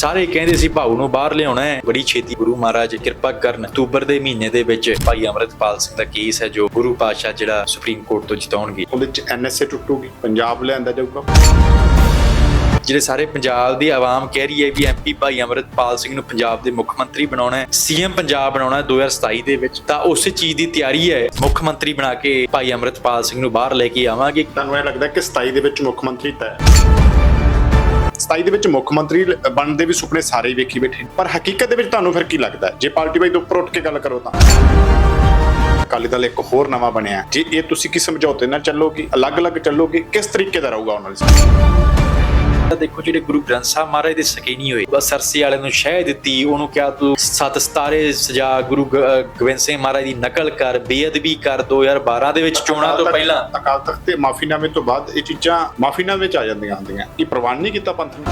ਸਾਰੇ ਕਹਿੰਦੇ ਸੀ ਭਾਊ ਨੂੰ ਬਾਹਰ ਲਿਆਉਣਾ ਹੈ। ਬੜੀ ਛੇਤੀ ਗੁਰੂ ਮਹਾਰਾਜ ਕਿਰਪਾ ਕਰਨ ਅਕਤੂਬਰ ਦੇ ਮਹੀਨੇ ਦੇ ਵਿੱਚ ਭਾਈ ਅਮਰਤਪਾਲ ਸਿੰਘ ਦਾ ਕੇਸ ਹੈ ਜੋ ਗੁਰੂ ਪਾਤਸ਼ਾਹ ਜਿਹੜਾ ਸੁਪਰੀਮ ਕੋਰਟ ਤੋਂ ਜਿਤਾਉਣਗੇ। ਉਹਦੇ ਚ ਐਨਐਸਏ ਟੁੱਟੂਗੀ ਪੰਜਾਬ ਲਿਆਂਦਾ ਜਾਊਗਾ। ਜਿਹੜੇ ਸਾਰੇ ਪੰਜਾਬ ਦੀ ਆਵਾਮ ਕਹਿ ਰਹੀ ਹੈ ਵੀ ਐਮਪੀ ਭਾਈ ਅਮਰਤਪਾਲ ਸਿੰਘ ਨੂੰ ਪੰਜਾਬ ਦੇ ਮੁੱਖ ਮੰਤਰੀ ਬਣਾਉਣਾ ਹੈ ਸੀਐਮ ਪੰਜਾਬ ਬਣਾਉਣਾ ਹੈ 2027 ਦੇ ਵਿੱਚ ਤਾਂ ਉਸੇ ਚੀਜ਼ ਦੀ ਤਿਆਰੀ ਹੈ ਮੁੱਖ ਮੰਤਰੀ ਬਣਾ ਕੇ ਭਾਈ ਅਮਰਤਪਾਲ ਸਿੰਘ ਨੂੰ ਬਾਹਰ ਲੈ ਕੇ ਆਵਾਂਗੇ। ਤੁਹਾਨੂੰ ਇਹ ਲੱਗਦਾ ਕਿ 27 ਦੇ ਵਿੱਚ ਮੁੱਖ ਮੰਤਰੀ ਤੈਅ 27 ਦੇ ਵਿੱਚ ਮੁੱਖ ਮੰਤਰੀ ਲ- ਬਣਨ ਦੇ ਵੀ ਸੁਪਨੇ ਸਾਰੇ ਹੀ ਵੇਖੀ ਬੈਠੇ ਨੇ। ਪਰ ਹਕੀਕਤ ਦੇ ਵਿੱਚ ਤੁਹਾਨੂੰ ਫਿਰ ਕੀ ਲੱਗਦਾ ਜੇ ਪਾਰਟੀ ਵਾਈ ਤੋਂ ਉੱਪਰ ਉੱਠ ਕੇ ਗੱਲ ਕਰੋ ਤਾਂ। ਅਕਾਲੀ ਦਲ ਇੱਕ ਹੋਰ ਨਵਾਂ ਬਣਿਆ ਜੇ ਇਹ ਤੁਸੀਂ ਕੀ ਸਮਝੌਤੇ ਨਾਲ ਚੱਲੋਗੇ, ਅਲੱਗ-ਅਲੱਗ ਚੱਲੋਗੇ, ਕਿਸ ਤਰੀਕੇ ਦਾ ਰਹੂਗਾ ਉਹਨਾਂ ਦੀ ਤਾਂ ਦੇਖੋ ਜਿਹੜੇ ਗੁਰੂ ਗ੍ਰੰਥ ਸਾਹਿਬ ਮਹਾਰਾਜ ਦੇ ਸਕੇ ਨਹੀਂ ਹੋਏ। ਬਸ ਸਰਸੇ ਵਾਲੇ ਨੂੰ ਸ਼ਹਿ ਦਿੱਤੀ ਉਹਨੂੰ ਕਿਹਾ ਤੂੰ ਸਤ ਸਤਾਰੇ ਸਜਾ ਗੁਰੂ ਗੋਬਿੰਦ ਸਿੰਘ ਮਹਾਰਾਜ ਦੀ ਨਕਲ ਕਰ ਬੇਅਦਬੀ ਕਰ 2012 ਦੇ ਵਿੱਚ ਚੋਣਾਂ ਤੋਂ ਪਹਿਲਾਂ। ਅਕਾਲ ਤਖਤ ਤੇ ਮਾਫੀਨਾਮੇ ਤੋਂ ਬਾਅਦ ਇਹ ਚੀਜ਼ਾਂ ਮਾਫੀਨਾਮੇ ਚ ਆ ਜਾਂਦੀਆਂ ਹੁੰਦੀਆਂ। ਇਹ ਪ੍ਰਵਾਨ ਨਹੀਂ ਕੀਤਾ ਪੰਥ ਨੇ।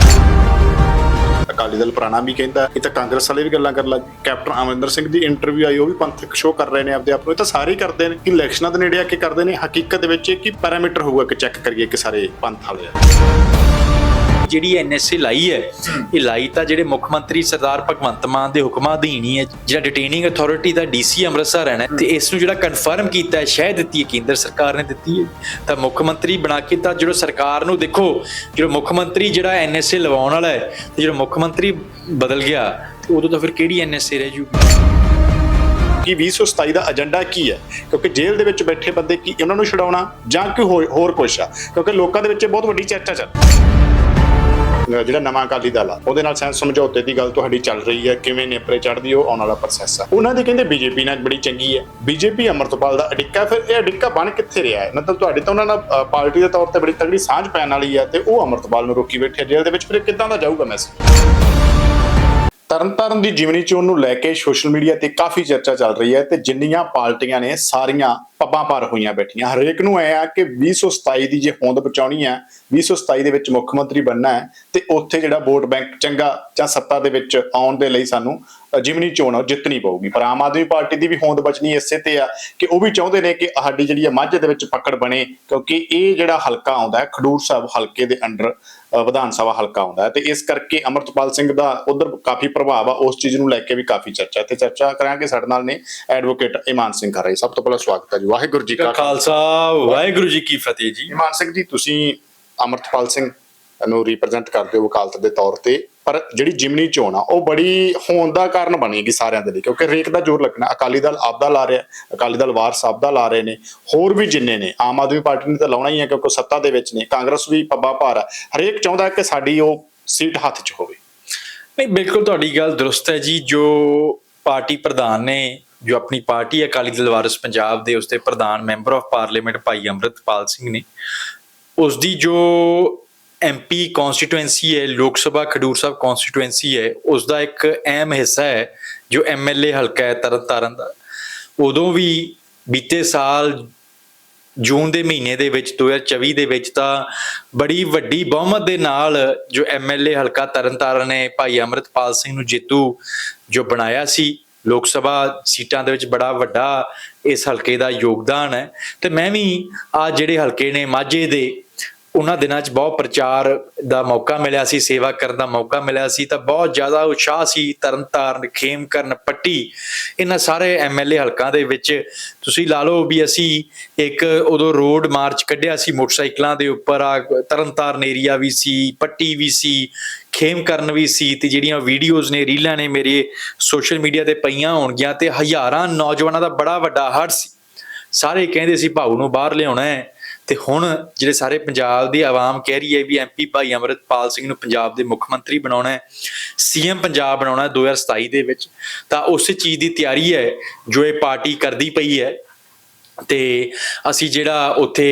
ਅਕਾਲੀ ਦਲ ਪੁਰਾਣਾ ਵੀ ਕਹਿੰਦਾ ਇਹ ਤਾਂ ਕਾਂਗਰਸ ਵਾਲੇ ਵੀ ਗੱਲਾਂ ਕਰਨ ਲੱਗ ਕੈਪਟਨ ਅਮਰਿੰਦਰ ਸਿੰਘ ਦੀ ਇੰਟਰਵਿਊ ਆਈ ਉਹ ਵੀ ਪੰਥਕ ਸ਼ੋਅ ਕਰ ਰਹੇ ਨੇ ਆਪਦੇ ਆਪ ਨੂੰ। ਇਹ ਤਾਂ ਸਾਰੇ ਹੀ ਕਰਦੇ ਨੇ। ਕਿ ਇਲੈਕਸ਼ਨਾਂ ਦੇ ਨੇੜੇ ਆ ਕੇ ਕਰਦੇ ਨੇ। ਹਕੀਕਤ ਦੇ ਵਿੱਚ ਇਹ ਕੀ ਪੈਰਾਮੀਟਰ ਹੋਊਗਾ ਕਿ ਚੈੱਕ ਕਰੀਏ ਕਿ ਸਾਰੇ ਪੰਥ ਵਾਲੇ ਆ। ਜਿਹੜੀ ਐਨਐਸਏ ਲਾਈ ਹੈ ਇਹ ਲਾਈ ਤਾਂ ਜਿਹੜੇ ਮੁੱਖ ਮੰਤਰੀ ਸਰਦਾਰ ਭਗਵੰਤ ਮਾਨ ਦੇ ਹੁਕਮਾਂ ਅਧੀਨ ਹੀ ਹੈ ਜਿਹੜਾ ਡਿਟੇਨਿੰਗ ਅਥਾਰਟੀ ਦਾ ਡੀਸੀ ਅੰਮ੍ਰਿਤਸਰ ਹੈ ਤੇ ਇਸ ਨੂੰ ਜਿਹੜਾ ਕਨਫਰਮ ਕੀਤਾ ਹੈ ਸ਼ਹਿ ਦਿੱਤੀ ਹੈ ਕੇਂਦਰ ਸਰਕਾਰ ਨੇ ਦਿੱਤੀ ਹੈ। ਤਾਂ ਮੁੱਖ ਮੰਤਰੀ ਬਣਾ ਕੇ ਤਾਂ ਜਿਹੜਾ ਸਰਕਾਰ ਨੂੰ ਦੇਖੋ ਜਿਹੜਾ ਮੁੱਖ ਮੰਤਰੀ ਜਿਹੜਾ ਐਨਐਸਏ ਲਵਾਉਣ ਵਾਲਾ ਹੈ ਤੇ ਜਿਹੜਾ ਮੁੱਖ ਮੰਤਰੀ ਬਦਲ ਗਿਆ ਤੇ ਉਦੋਂ ਤਾਂ ਫਿਰ ਕਿਹੜੀ ਐਨਐਸਏ ਰਹਿ ਜੂ? ਕਿ 2027 ਦਾ ਏਜੰਡਾ ਕੀ ਹੈ? ਕਿਉਂਕਿ ਜੇਲ੍ਹ ਦੇ ਵਿੱਚ ਬੈਠੇ ਬੰਦੇ ਕੀ ਉਹਨਾਂ ਨੂੰ ਛਡਾਉਣਾ ਜਾਂ ਕੋਈ ਹੋਰ- ਕੁਛ ਆ? ਕਿਉਂਕਿ ਲੋਕਾਂ ਦੇ ਵਿੱਚ ਬਹੁਤ ਵੱਡੀ ਚਰਚਾ ਚੱਲ ਜਿਹੜਾ ਨਵਾਂ ਅਕਾਲੀ ਦਲ ਆ, ਉਹਦੇ ਨਾਲ ਸੈਂਸ ਸਮਝੌਤੇ ਦੀ ਗੱਲ ਤੁਹਾਡੀ ਚੱਲ ਰਹੀ ਹੈ, ਕਿਵੇਂ ਨੇਪਰੇ ਚੜਦੀ ਉਹ ਆਉਣ ਵਾਲਾ ਪ੍ਰੋਸੈਸ ਆ। ਉਹਨਾਂ ਦੇ ਕਹਿੰਦੇ ਬੀਜੇਪੀ ਨਾਲ ਬੜੀ ਚੰਗੀ ਹੈ। ਬੀਜੇਪੀ ਅਮਰਤਪਾਲ ਦਾ ਅਡਿੱਕਾ ਫਿਰ ਇਹ ਅਡਿੱਕਾ ਬਣ ਕਿੱਥੇ ਰਿਹਾ ਹੈ? ਮਤਲਬ ਤੁਹਾਡੀ ਤਾਂ ਉਹਨਾਂ ਨਾਲ ਪਾਰਟੀ ਦੇ ਤੌਰ ਤੇ ਬੜੀ ਤਗੜੀ ਸਾਂਝ ਪੈਣ ਵਾਲੀ ਹੈ ਤੇ ਉਹ ਅਮਰਤਪਾਲ ਨੂੰ ਰੋਕੀ ਬੈਠੇ ਜੇਲ੍ਹ ਦੇ ਵਿੱਚ ਫਿਰ ਕਿੱਦਾਂ ਦਾ ਜਾਊਗਾ ਮੈਸੇਜ ਤਰਨਤਾਰਨ ਦੀ ਜੀਵਨੀ ਚੋਣ ਨੂੰ ਲੈ ਕੇ ਸੋਸ਼ਲ ਮੀਡੀਆ ਤੇ ਕਾਫੀ ਚਰਚਾ ਚੱਲ ਰਹੀ ਹੈ ਤੇ ਜਿੰਨੀਆਂ ਪਾਰਟੀਆਂ ਨੇ ਸਾਰੀਆਂ ਪੱਬਾਂ ਪਰ ਹੋਈਆਂ ਬੈਠੀਆਂ। ਹਰੇਕ ਨੂੰ ਐ ਆ ਕਿ 2027 ਦੀ ਜੇ ਹੋਂਦ ਬਚਾਉਣੀ ਹੈ 2027 ਦੇ ਵਿੱਚ ਮੁੱਖ ਮੰਤਰੀ ਬਣਨਾ ਹੈ ਤੇ ਉੱਥੇ ਜਿਹੜਾ ਵੋਟ ਬੈਂਕ ਚੰਗਾ ਜਾਂ ਸੱਤਾ ਦੇ ਵਿੱਚ ਆਉਣ ਦੇ ਲਈ ਸਾਨੂੰ ਜਿਮਨੀ ਚੋਣ ਉਹ ਜਿੱਤਣੀ ਪਊਗੀ। ਪਰ ਆਮ ਆਦਮੀ ਪਾਰਟੀ ਦੀ ਵੀ ਹੋਂਦ ਬਚਣੀ ਇਸੇ ਤੇ ਆ ਕਿ ਉਹ ਵੀ ਚਾਹੁੰਦੇ ਨੇ ਕਿ ਸਾਡੀ ਜਿਹੜੀ ਆ ਮੱਝ ਦੇ ਵਿੱਚ ਪਕੜ ਬਣੇ, ਕਿਉਂਕਿ ਇਹ ਜਿਹੜਾ ਹਲਕਾ ਆਉਂਦਾ ਹੈ, ਖਡੂਰ ਸਾਹਿਬ ਹਲਕੇ ਦੇ ਅੰਡਰ ਵਿਧਾਨ ਸਭਾ ਹਲਕਾ ਆਉਂਦਾ ਹੈ ਤੇ ਇਸ ਕਰਕੇ ਅਮਰਤਪਾਲ ਸਿੰਘ ਦਾ ਉਧਰ ਕਾਫੀ ਪ੍ਰਭਾਵ ਆ ਉਸ ਚੀਜ਼ ਨੂੰ ਲੈ ਕੇ ਵੀ ਕਾਫੀ ਚਰਚਾ ਤੇ ਚਰਚਾ ਕਰਾਂਗੇ ਸਾਡੇ ਨਾਲ ਨੇ ਐਡਵੋਕੇਟ ਇਮਾਨ ਸਿੰਘ ਖਰੇ ਸਭ ਤੋਂ ਪਹਿਲਾਂ ਸਵਾਗਤ ਹੈ ਜੀ। ਵਾਹਿਗੁਰੂ ਜੀ ਕਾ ਖਾਲਸਾ। ਵਾਹਿਗੁਰੂ ਜੀ ਕੀ ਫਤਿਹ ਜੀ। ਇਮਾਨ ਸਿੰਘ ਜੀ ਤੁਸੀਂ ਅਮਰਤਪਾਲ ਸਿੰਘ ਨੂੰ ਰਿਪਰੈਜ਼ੈਂਟ ਕਰਦੇ ਹੋ ਵਕਾਲਤ ਦੇ ਤੌਰ ਤੇ, ਪਰ ਜਿਹੜੀ ਜਿਮਨੀ ਚੋਣ ਆ, ਉਹ ਬੜੀ ਹੋਣ ਦਾ ਕਾਰਨ ਬਣੇਗੀ ਸਾਰਿਆਂ ਦੇ ਲਈ, ਕਿਉਂਕਿ ਰੇਕ ਦਾ ਜ਼ੋਰ ਲੱਗਣਾ, ਅਕਾਲੀ ਦਲ ਆਪਦਾ ਲਾ ਰਿਹਾ, ਅਕਾਲੀ ਦਲ ਵਾਰ ਸਾਹਿਬ ਲਾ ਰਹੇ ਨੇ, ਹੋਰ ਵੀ ਜਿੰਨੇ ਨੇ, ਆਮ ਆਦਮੀ ਪਾਰਟੀ ਨੇ ਤਾਂ ਲਾਉਣਾ ਹੀ ਹੈ ਕਿਉਂਕਿ ਸੱਤਾ ਦੇ ਵਿੱਚ ਨੇ, ਕਾਂਗਰਸ ਵੀ ਪੱਬਾ ਭਾਰ ਆ, ਹਰੇਕ ਚਾਹੁੰਦਾ ਕਿ ਸਾਡੀ ਉਹ ਸੀਟ ਹੱਥ 'ਚ ਹੋਵੇ। ਨਹੀਂ, ਬਿਲਕੁਲ ਤੁਹਾਡੀ ਗੱਲ ਦਰੁਸਤ ਹੈ ਜੀ, ਜੋ ਪਾਰਟੀ ਪ੍ਰਧਾਨ ਨੇ, ਜੋ ਆਪਣੀ ਪਾਰਟੀ ਅਕਾਲੀ ਦਲ ਵਾਰਸ ਪੰਜਾਬ ਦੇ ਉਸਦੇ ਪ੍ਰਧਾਨ ਮੈਂਬਰ ਆਫ ਪਾਰਲੀਮੈਂਟ ਭਾਈ ਅੰਮ੍ਰਿਤਪਾਲ ਸਿੰਘ ਨੇ, ਉਸ ਦੀ ਜੋ ਐਮਪੀ ਕਨਸਟੀਟੂਐਂਸੀ ਹੈ, ਲੋਕ ਸਭਾ, ਖਡੂਰ ਸਾਹਿਬ ਕਨਸਟੀਟੂਐਂਸੀ ਹੈ ਉਸ ਦਾ ਇੱਕ ਅਹਿਮ ਹਿੱਸਾ ਹੈ, ਜੋ ਐਮਐਲਏ ਹਲਕਾ ਹੈ, ਤਰਨਤਾਰਨ ਦਾ। ਉਦੋਂ ਵੀ ਬੀਤੇ ਸਾਲ ਜੂਨ ਦੇ ਮਹੀਨੇ ਦੇ ਵਿੱਚ 2024 ਦੇ ਵਿੱਚ ਤਾਂ ਬੜੀ ਵੱਡੀ ਬਹੁਮਤ ਦੇ ਨਾਲ ਜੋ ਐਮਐਲਏ ਹਲਕਾ ਤਰਨਤਾਰਨ ਨੇ ਭਾਈ ਅਮਰਤਪਾਲ ਸਿੰਘ ਨੂੰ ਜੇਤੂ ਜੋ ਬਣਾਇਆ ਸੀ, ਲੋਕ ਸਭਾ ਸੀਟਾਂ ਦੇ ਵਿੱਚ ਬੜਾ ਵੱਡਾ ਇਸ ਹਲਕੇ ਦਾ ਯੋਗਦਾਨ ਹੈ। ਤੇ ਮੈਂ ਵੀ ਆ ਜਿਹੜੇ ਹਲਕੇ ਨੇ, ਮਾਝੇ ਦੇ ਉਹਨਾਂ ਦਿਨਾਂ 'ਚ ਬਹੁਤ ਪ੍ਰਚਾਰ ਦਾ ਮੌਕਾ ਮਿਲਿਆ ਸੀ, ਸੇਵਾ ਕਰਨ ਦਾ ਮੌਕਾ ਮਿਲਿਆ ਸੀ, ਤਾਂ ਬਹੁਤ ਜ਼ਿਆਦਾ ਉਤਸ਼ਾਹ ਸੀ, ਤਰਨਤਾਰਨ, ਖੇਮਕਰਨ, ਪੱਟੀ, ਇਹਨਾਂ ਸਾਰੇ ਐਮਐਲਏ ਹਲਕਾਂ ਦੇ ਵਿੱਚ। ਤੁਸੀਂ ਲਾ ਲਓ ਵੀ ਅਸੀਂ ਇੱਕ ਉਦੋਂ ਰੋਡ ਮਾਰਚ ਕੱਢਿਆ ਸੀ ਮੋਟਰਸਾਈਕਲਾਂ ਦੇ ਉੱਪਰ, ਆ ਤਰਨਤਾਰਨ ਏਰੀਆ ਵੀ ਸੀ, ਪੱਟੀ ਵੀ ਸੀ ਖੇਮ ਕਰਨ ਵੀ ਸੀ, ਤੇ ਜਿਹੜੀਆਂ ਵੀਡੀਓਜ਼ ਨੇ, ਰੀਲਾਂ ਨੇ ਮੇਰੇ ਸੋਸ਼ਲ ਮੀਡੀਆ ਤੇ ਪਈਆਂ ਹੋਣਗੀਆਂ, ਤੇ ਹਜ਼ਾਰਾਂ ਨੌਜਵਾਨਾਂ ਦਾ ਬੜਾ ਵੱਡਾ ਹੜ ਸੀ। ਸਾਰੇ ਕਹਿੰਦੇ ਸੀ, ਭਾਊ ਨੂੰ ਬਾਹਰ ਲਿਆਉਣਾ ਹੈ। ਤੇ ਹੁਣ ਜਿਹੜੇ ਸਾਰੇ ਪੰਜਾਬ ਦੀ ਆਵਾਮ ਕਹਿ ਰਹੀ ਹੈ ਵੀ ਐਮਪੀ ਭਾਈ ਅਮਰਿਤਪਾਲ ਸਿੰਘ ਨੂੰ ਪੰਜਾਬ ਦੇ ਮੁੱਖ ਮੰਤਰੀ ਬਣਾਉਣਾ ਹੈ, ਸੀਐਮ ਪੰਜਾਬ ਬਣਾਉਣਾ ਹੈ 2027 ਦੇ ਵਿੱਚ, ਤਾਂ ਉਸੇ ਚੀਜ਼ ਦੀ ਤਿਆਰੀ ਹੈ ਜੋ ਇਹ ਪਾਰਟੀ ਕਰਦੀ ਪਈ ਹੈ। ਤੇ ਅਸੀਂ ਜਿਹੜਾ ਉੱਥੇ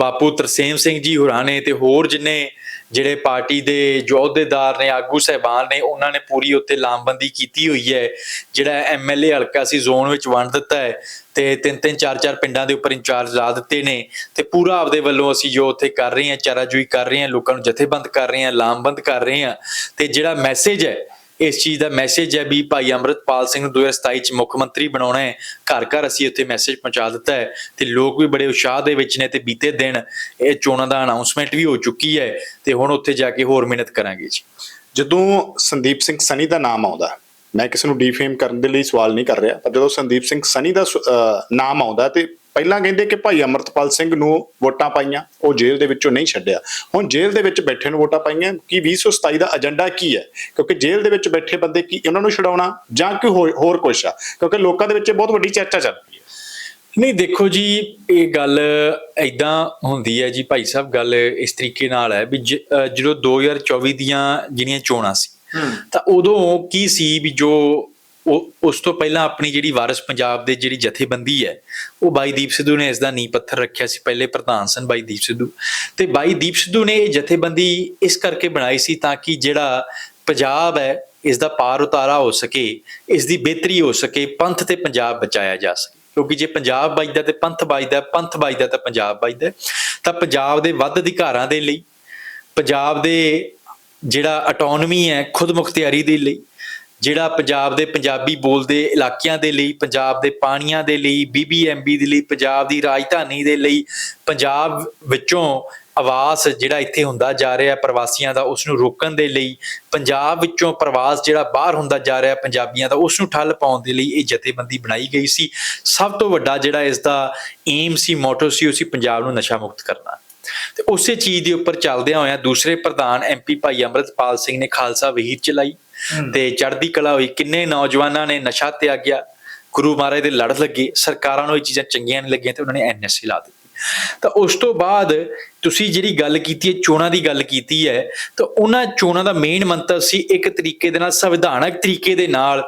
ਬਾਪੂ ਤਰਸੇਮ ਸਿੰਘ ਜੀ ਹੋਰਾਂ ਨੇ ਤੇ ਹੋਰ ਜਿੰਨੇ ਜਿਹੜੇ ਪਾਰਟੀ ਦੇ ਜੋ ਅਹੁਦੇਦਾਰ ਨੇ, ਆਗੂ ਸਹਿਬਾਨ ਨੇ, ਉਹਨਾਂ ਨੇ ਪੂਰੀ ਉੱਤੇ ਲਾਮਬੰਦੀ ਕੀਤੀ ਹੋਈ ਹੈ। ਜਿਹੜਾ ਐਮਐਲਏ ਹਲਕਾ ਸੀ, ਜ਼ੋਨ ਵਿੱਚ ਵੰਡ ਦਿੱਤਾ ਹੈ ਤੇ ਤਿੰਨ ਤਿੰਨ ਚਾਰ ਚਾਰ ਪਿੰਡਾਂ ਦੇ ਉੱਪਰ ਇੰਚਾਰਜ ਲਾ ਦਿੱਤੇ ਨੇ ਤੇ ਪੂਰਾ ਆਪਦੇ ਵੱਲੋਂ ਅਸੀਂ ਜੋ ਉੱਥੇ ਕਰ ਰਹੇ ਹਾਂ, ਚਾਰਾਜੂਈ ਕਰ ਰਹੇ ਹਾਂ, ਲੋਕਾਂ ਨੂੰ ਜਥੇਬੰਦ ਕਰ ਰਹੇ ਹਾਂ, ਲਾਮਬੰਦ ਕਰ ਰਹੇ ਹਾਂ ਤੇ ਜਿਹੜਾ ਮੈਸੇਜ ਹੈ ਇਸ ਚੀਜ਼ ਦਾ ਮੈਸੇਜ ਹੈ ਵੀ ਭਾਈ ਅਮਰਤਪਾਲ ਸਿੰਘ ਨੂੰ 2027 ਚ ਮੁੱਖ ਮੰਤਰੀ ਬਣਾਉਣਾ ਹੈ। ਘਰ ਘਰ ਅਸੀਂ ਉੱਥੇ ਮੈਸੇਜ ਪਹੁੰਚਾ ਦਿੱਤਾ ਹੈ ਤੇ ਲੋਕ ਵੀ ਬੜੇ ਉਤਸ਼ਾਹ ਦੇ ਵਿੱਚ ਨੇ ਤੇ ਬੀਤੇ ਦਿਨ ਇਹ ਚੋਣਾਂ ਦਾ ਅਨਾਉਂਸਮੈਂਟ ਵੀ ਹੋ ਚੁੱਕੀ ਹੈ ਤੇ ਹੁਣ ਉੱਥੇ ਜਾ ਕੇ ਹੋਰ ਮਿਹਨਤ ਕਰਾਂਗੇ ਜੀ। ਜਦੋਂ ਸੰਦੀਪ ਸਿੰਘ ਸਨੀ ਦਾ ਨਾਮ ਆਉਂਦਾ, ਮੈਂ ਕਿਸੇ ਨੂੰ ਡੀਫੇਮ ਕਰਨ ਦੇ ਲਈ ਸਵਾਲ ਨਹੀਂ ਕਰ ਰਿਹਾ, ਪਰ ਜਦੋਂ ਸੰਦੀਪ ਸਿੰਘ ਸਨੀ ਦਾ ਨਾਮ ਆਉਂਦਾ ਤੇ ਪਹਿਲਾਂ ਕਹਿੰਦੇ ਕਿ ਭਾਈ ਅਮਰਤਪਾਲ ਸਿੰਘ ਨੂੰ ਵੋਟਾਂ ਪਾਈਆਂ ਉਹ ਜੇਲ੍ਹ ਦੇ ਵਿੱਚੋਂ ਨਹੀਂ ਛੱਡਿਆ। ਹੁਣ ਜੇਲ੍ਹ ਦੇ ਵਿੱਚ ਬੈਠੇ ਨੂੰ ਵੋਟਾਂ ਪਾਈਆਂ ਕਿ 2027 ਦਾ ਏਜੰਡਾ ਕੀ ਹੈ? ਕਿਉਂਕਿ ਜੇਲ੍ਹ ਦੇ ਵਿੱਚ ਬੈਠੇ ਬੰਦੇ ਕੀ ਉਹਨਾਂ ਨੂੰ ਛਡਾਉਣਾ ਜਾਂ ਕੋਈ ਹੋਰ- ਕੁਛ ਆ? ਕਿਉਂਕਿ ਲੋਕਾਂ ਦੇ ਵਿੱਚ ਬਹੁਤ ਵੱਡੀ ਚਰਚਾ ਚੱਲ ਰਹੀ ਹੈ। ਨਹੀਂ ਦੇਖੋ ਜੀ ਇਹ ਗੱਲ ਐਦਾਂ ਹੁੰਦੀ ਹੈ ਜੀ ਭਾਈ ਸਾਹਿਬ ਗੱਲ ਇਸ ਤਰੀਕੇ ਨਾਲ ਹੈ ਵੀ ਜਦੋਂ 2024 ਦੀਆਂ ਜਿਹੜੀਆਂ ਚੋਣਾਂ ਸੀ ਤਾਂ ਉਦੋਂ ਕੀ ਸੀ ਵੀ ਜੋ ਉਹ, ਉਸ ਤੋਂ ਪਹਿਲਾਂ ਆਪਣੀ ਜਿਹੜੀ ਵਾਰਿਸ ਪੰਜਾਬ ਦੇ ਜਿਹੜੀ ਜਥੇਬੰਦੀ ਹੈ, ਉਹ ਬਾਈ ਦੀਪ ਸਿੱਧੂ ਨੇ ਇਸ ਦਾ ਨੀਂਹ ਪੱਥਰ ਰੱਖਿਆ ਸੀ, ਪਹਿਲੇ ਪ੍ਰਧਾਨ ਸਨ ਬਾਈ ਦੀਪ ਸਿੱਧੂ। ਤੇ ਬਾਈ ਦੀਪ ਸਿੱਧੂ ਨੇ ਇਹ ਜਥੇਬੰਦੀ ਇਸ ਕਰਕੇ ਬਣਾਈ ਸੀ ਤਾਂ ਕਿ ਜਿਹੜਾ ਪੰਜਾਬ ਹੈ ਇਸ ਦਾ ਪਾਰ ਉਤਾਰਾ ਹੋ ਸਕੇ ਇਸ ਦੀ ਬਿਹਤਰੀ ਹੋ ਸਕੇ, ਪੰਥ ਤੇ ਪੰਜਾਬ ਬਚਾਇਆ ਜਾ ਸਕੇ। ਕਿਉਂਕਿ ਜੇ ਪੰਜਾਬ ਵੱਜਦਾ ਤੇ ਪੰਥ ਵੱਜਦਾ ਪੰਥ ਵੱਜਦਾ ਤਾਂ ਪੰਜਾਬ ਵੱਜਦਾ। ਤਾਂ ਪੰਜਾਬ ਦੇ ਵੱਧ ਅਧਿਕਾਰਾਂ ਦੇ ਲਈ, ਪੰਜਾਬ ਦੇ ਜਿਹੜਾ ਆਟੋਨਮੀ ਹੈ ਖੁਦ ਮੁਖਤਿਆਰੀ ਦੇ ਲਈ ਜਿਹੜਾ ਪੰਜਾਬ ਦੇ ਪੰਜਾਬੀ ਬੋਲਦੇ ਇਲਾਕਿਆਂ ਦੇ ਲਈ, ਪੰਜਾਬ ਦੇ ਪਾਣੀਆਂ ਦੇ ਲਈ ਬੀਬੀਐਮਬੀ ਦੇ ਲਈ, ਪੰਜਾਬ ਦੀ ਰਾਜਧਾਨੀ ਦੇ ਲਈ ਪੰਜਾਬ ਵਿੱਚੋਂ ਆਵਾਸ ਜਿਹੜਾ ਇੱਥੇ ਹੁੰਦਾ ਜਾ ਰਿਹਾ ਪ੍ਰਵਾਸੀਆਂ ਦਾ ਉਸ ਨੂੰ ਰੋਕਣ ਦੇ ਲਈ, ਪੰਜਾਬ ਵਿੱਚੋਂ ਪ੍ਰਵਾਸ ਜਿਹੜਾ ਬਾਹਰ ਹੁੰਦਾ ਜਾ ਰਿਹਾ ਪੰਜਾਬੀਆਂ ਦਾ ਉਸ ਨੂੰ ਠੱਲ ਪਾਉਣ ਦੇ ਲਈ ਇਹ ਜਥੇਬੰਦੀ ਬਣਾਈ ਗਈ ਸੀ। ਸਭ ਤੋਂ ਵੱਡਾ ਜਿਹੜਾ ਇਸ ਦਾ ਏਮ ਸੀ ਮੋਟੋ ਸੀ, ਉਹ ਸੀ ਪੰਜਾਬ ਨੂੰ ਨਸ਼ਾ ਮੁਕਤ ਕਰਨਾ। ਤੇ ਉਸੇ ਚੀਜ਼ ਦੇ ਉੱਪਰ ਚੱਲਦਿਆਂ ਹੋਇਆਂ ਦੂਸਰੇ ਪ੍ਰਧਾਨ ਐਮਪੀ ਭਾਈ ਅਮਰਤਪਾਲ ਸਿੰਘ ਨੇ ਖਾਲਸਾ ਵਹੀਰ ਚਲਾਈ। ਤੇ ਚੜ੍ਹਦੀ ਕਲਾ ਹੋਈ, ਕਿੰਨੇ ਨੌਜਵਾਨਾਂ ਨੇ ਨਸ਼ਾ ਤਿਆਗਿਆ ਗੁਰੂ ਮਹਾਰਾਜ ਦੇ ਲੜ ਲੱਗੇ, ਸਰਕਾਰਾਂ ਨੂੰ ਇਹ ਚੀਜ਼ਾਂ ਚੰਗੀਆਂ ਨਹੀਂ ਲੱਗੀਆਂ ਤੇ ਉਹਨਾਂ ਨੇ ਐਨਐਸਏ ਲਾ ਦਿੱਤੀ। ਤਾਂ ਉਸ ਤੋਂ ਬਾਅਦ ਤੁਸੀਂ ਜਿਹੜੀ ਗੱਲ ਕੀਤੀ ਹੈ, ਚੋਣਾਂ ਦੀ ਗੱਲ ਕੀਤੀ ਹੈ, ਤਾਂ ਉਹਨਾਂ ਚੋਣਾਂ ਦਾ ਮੇਨ ਮੰਤਵ ਸੀ ਇੱਕ ਤਰੀਕੇ ਦੇ ਨਾਲ, ਸੰਵਿਧਾਨਕ ਤਰੀਕੇ ਦੇ ਨਾਲ,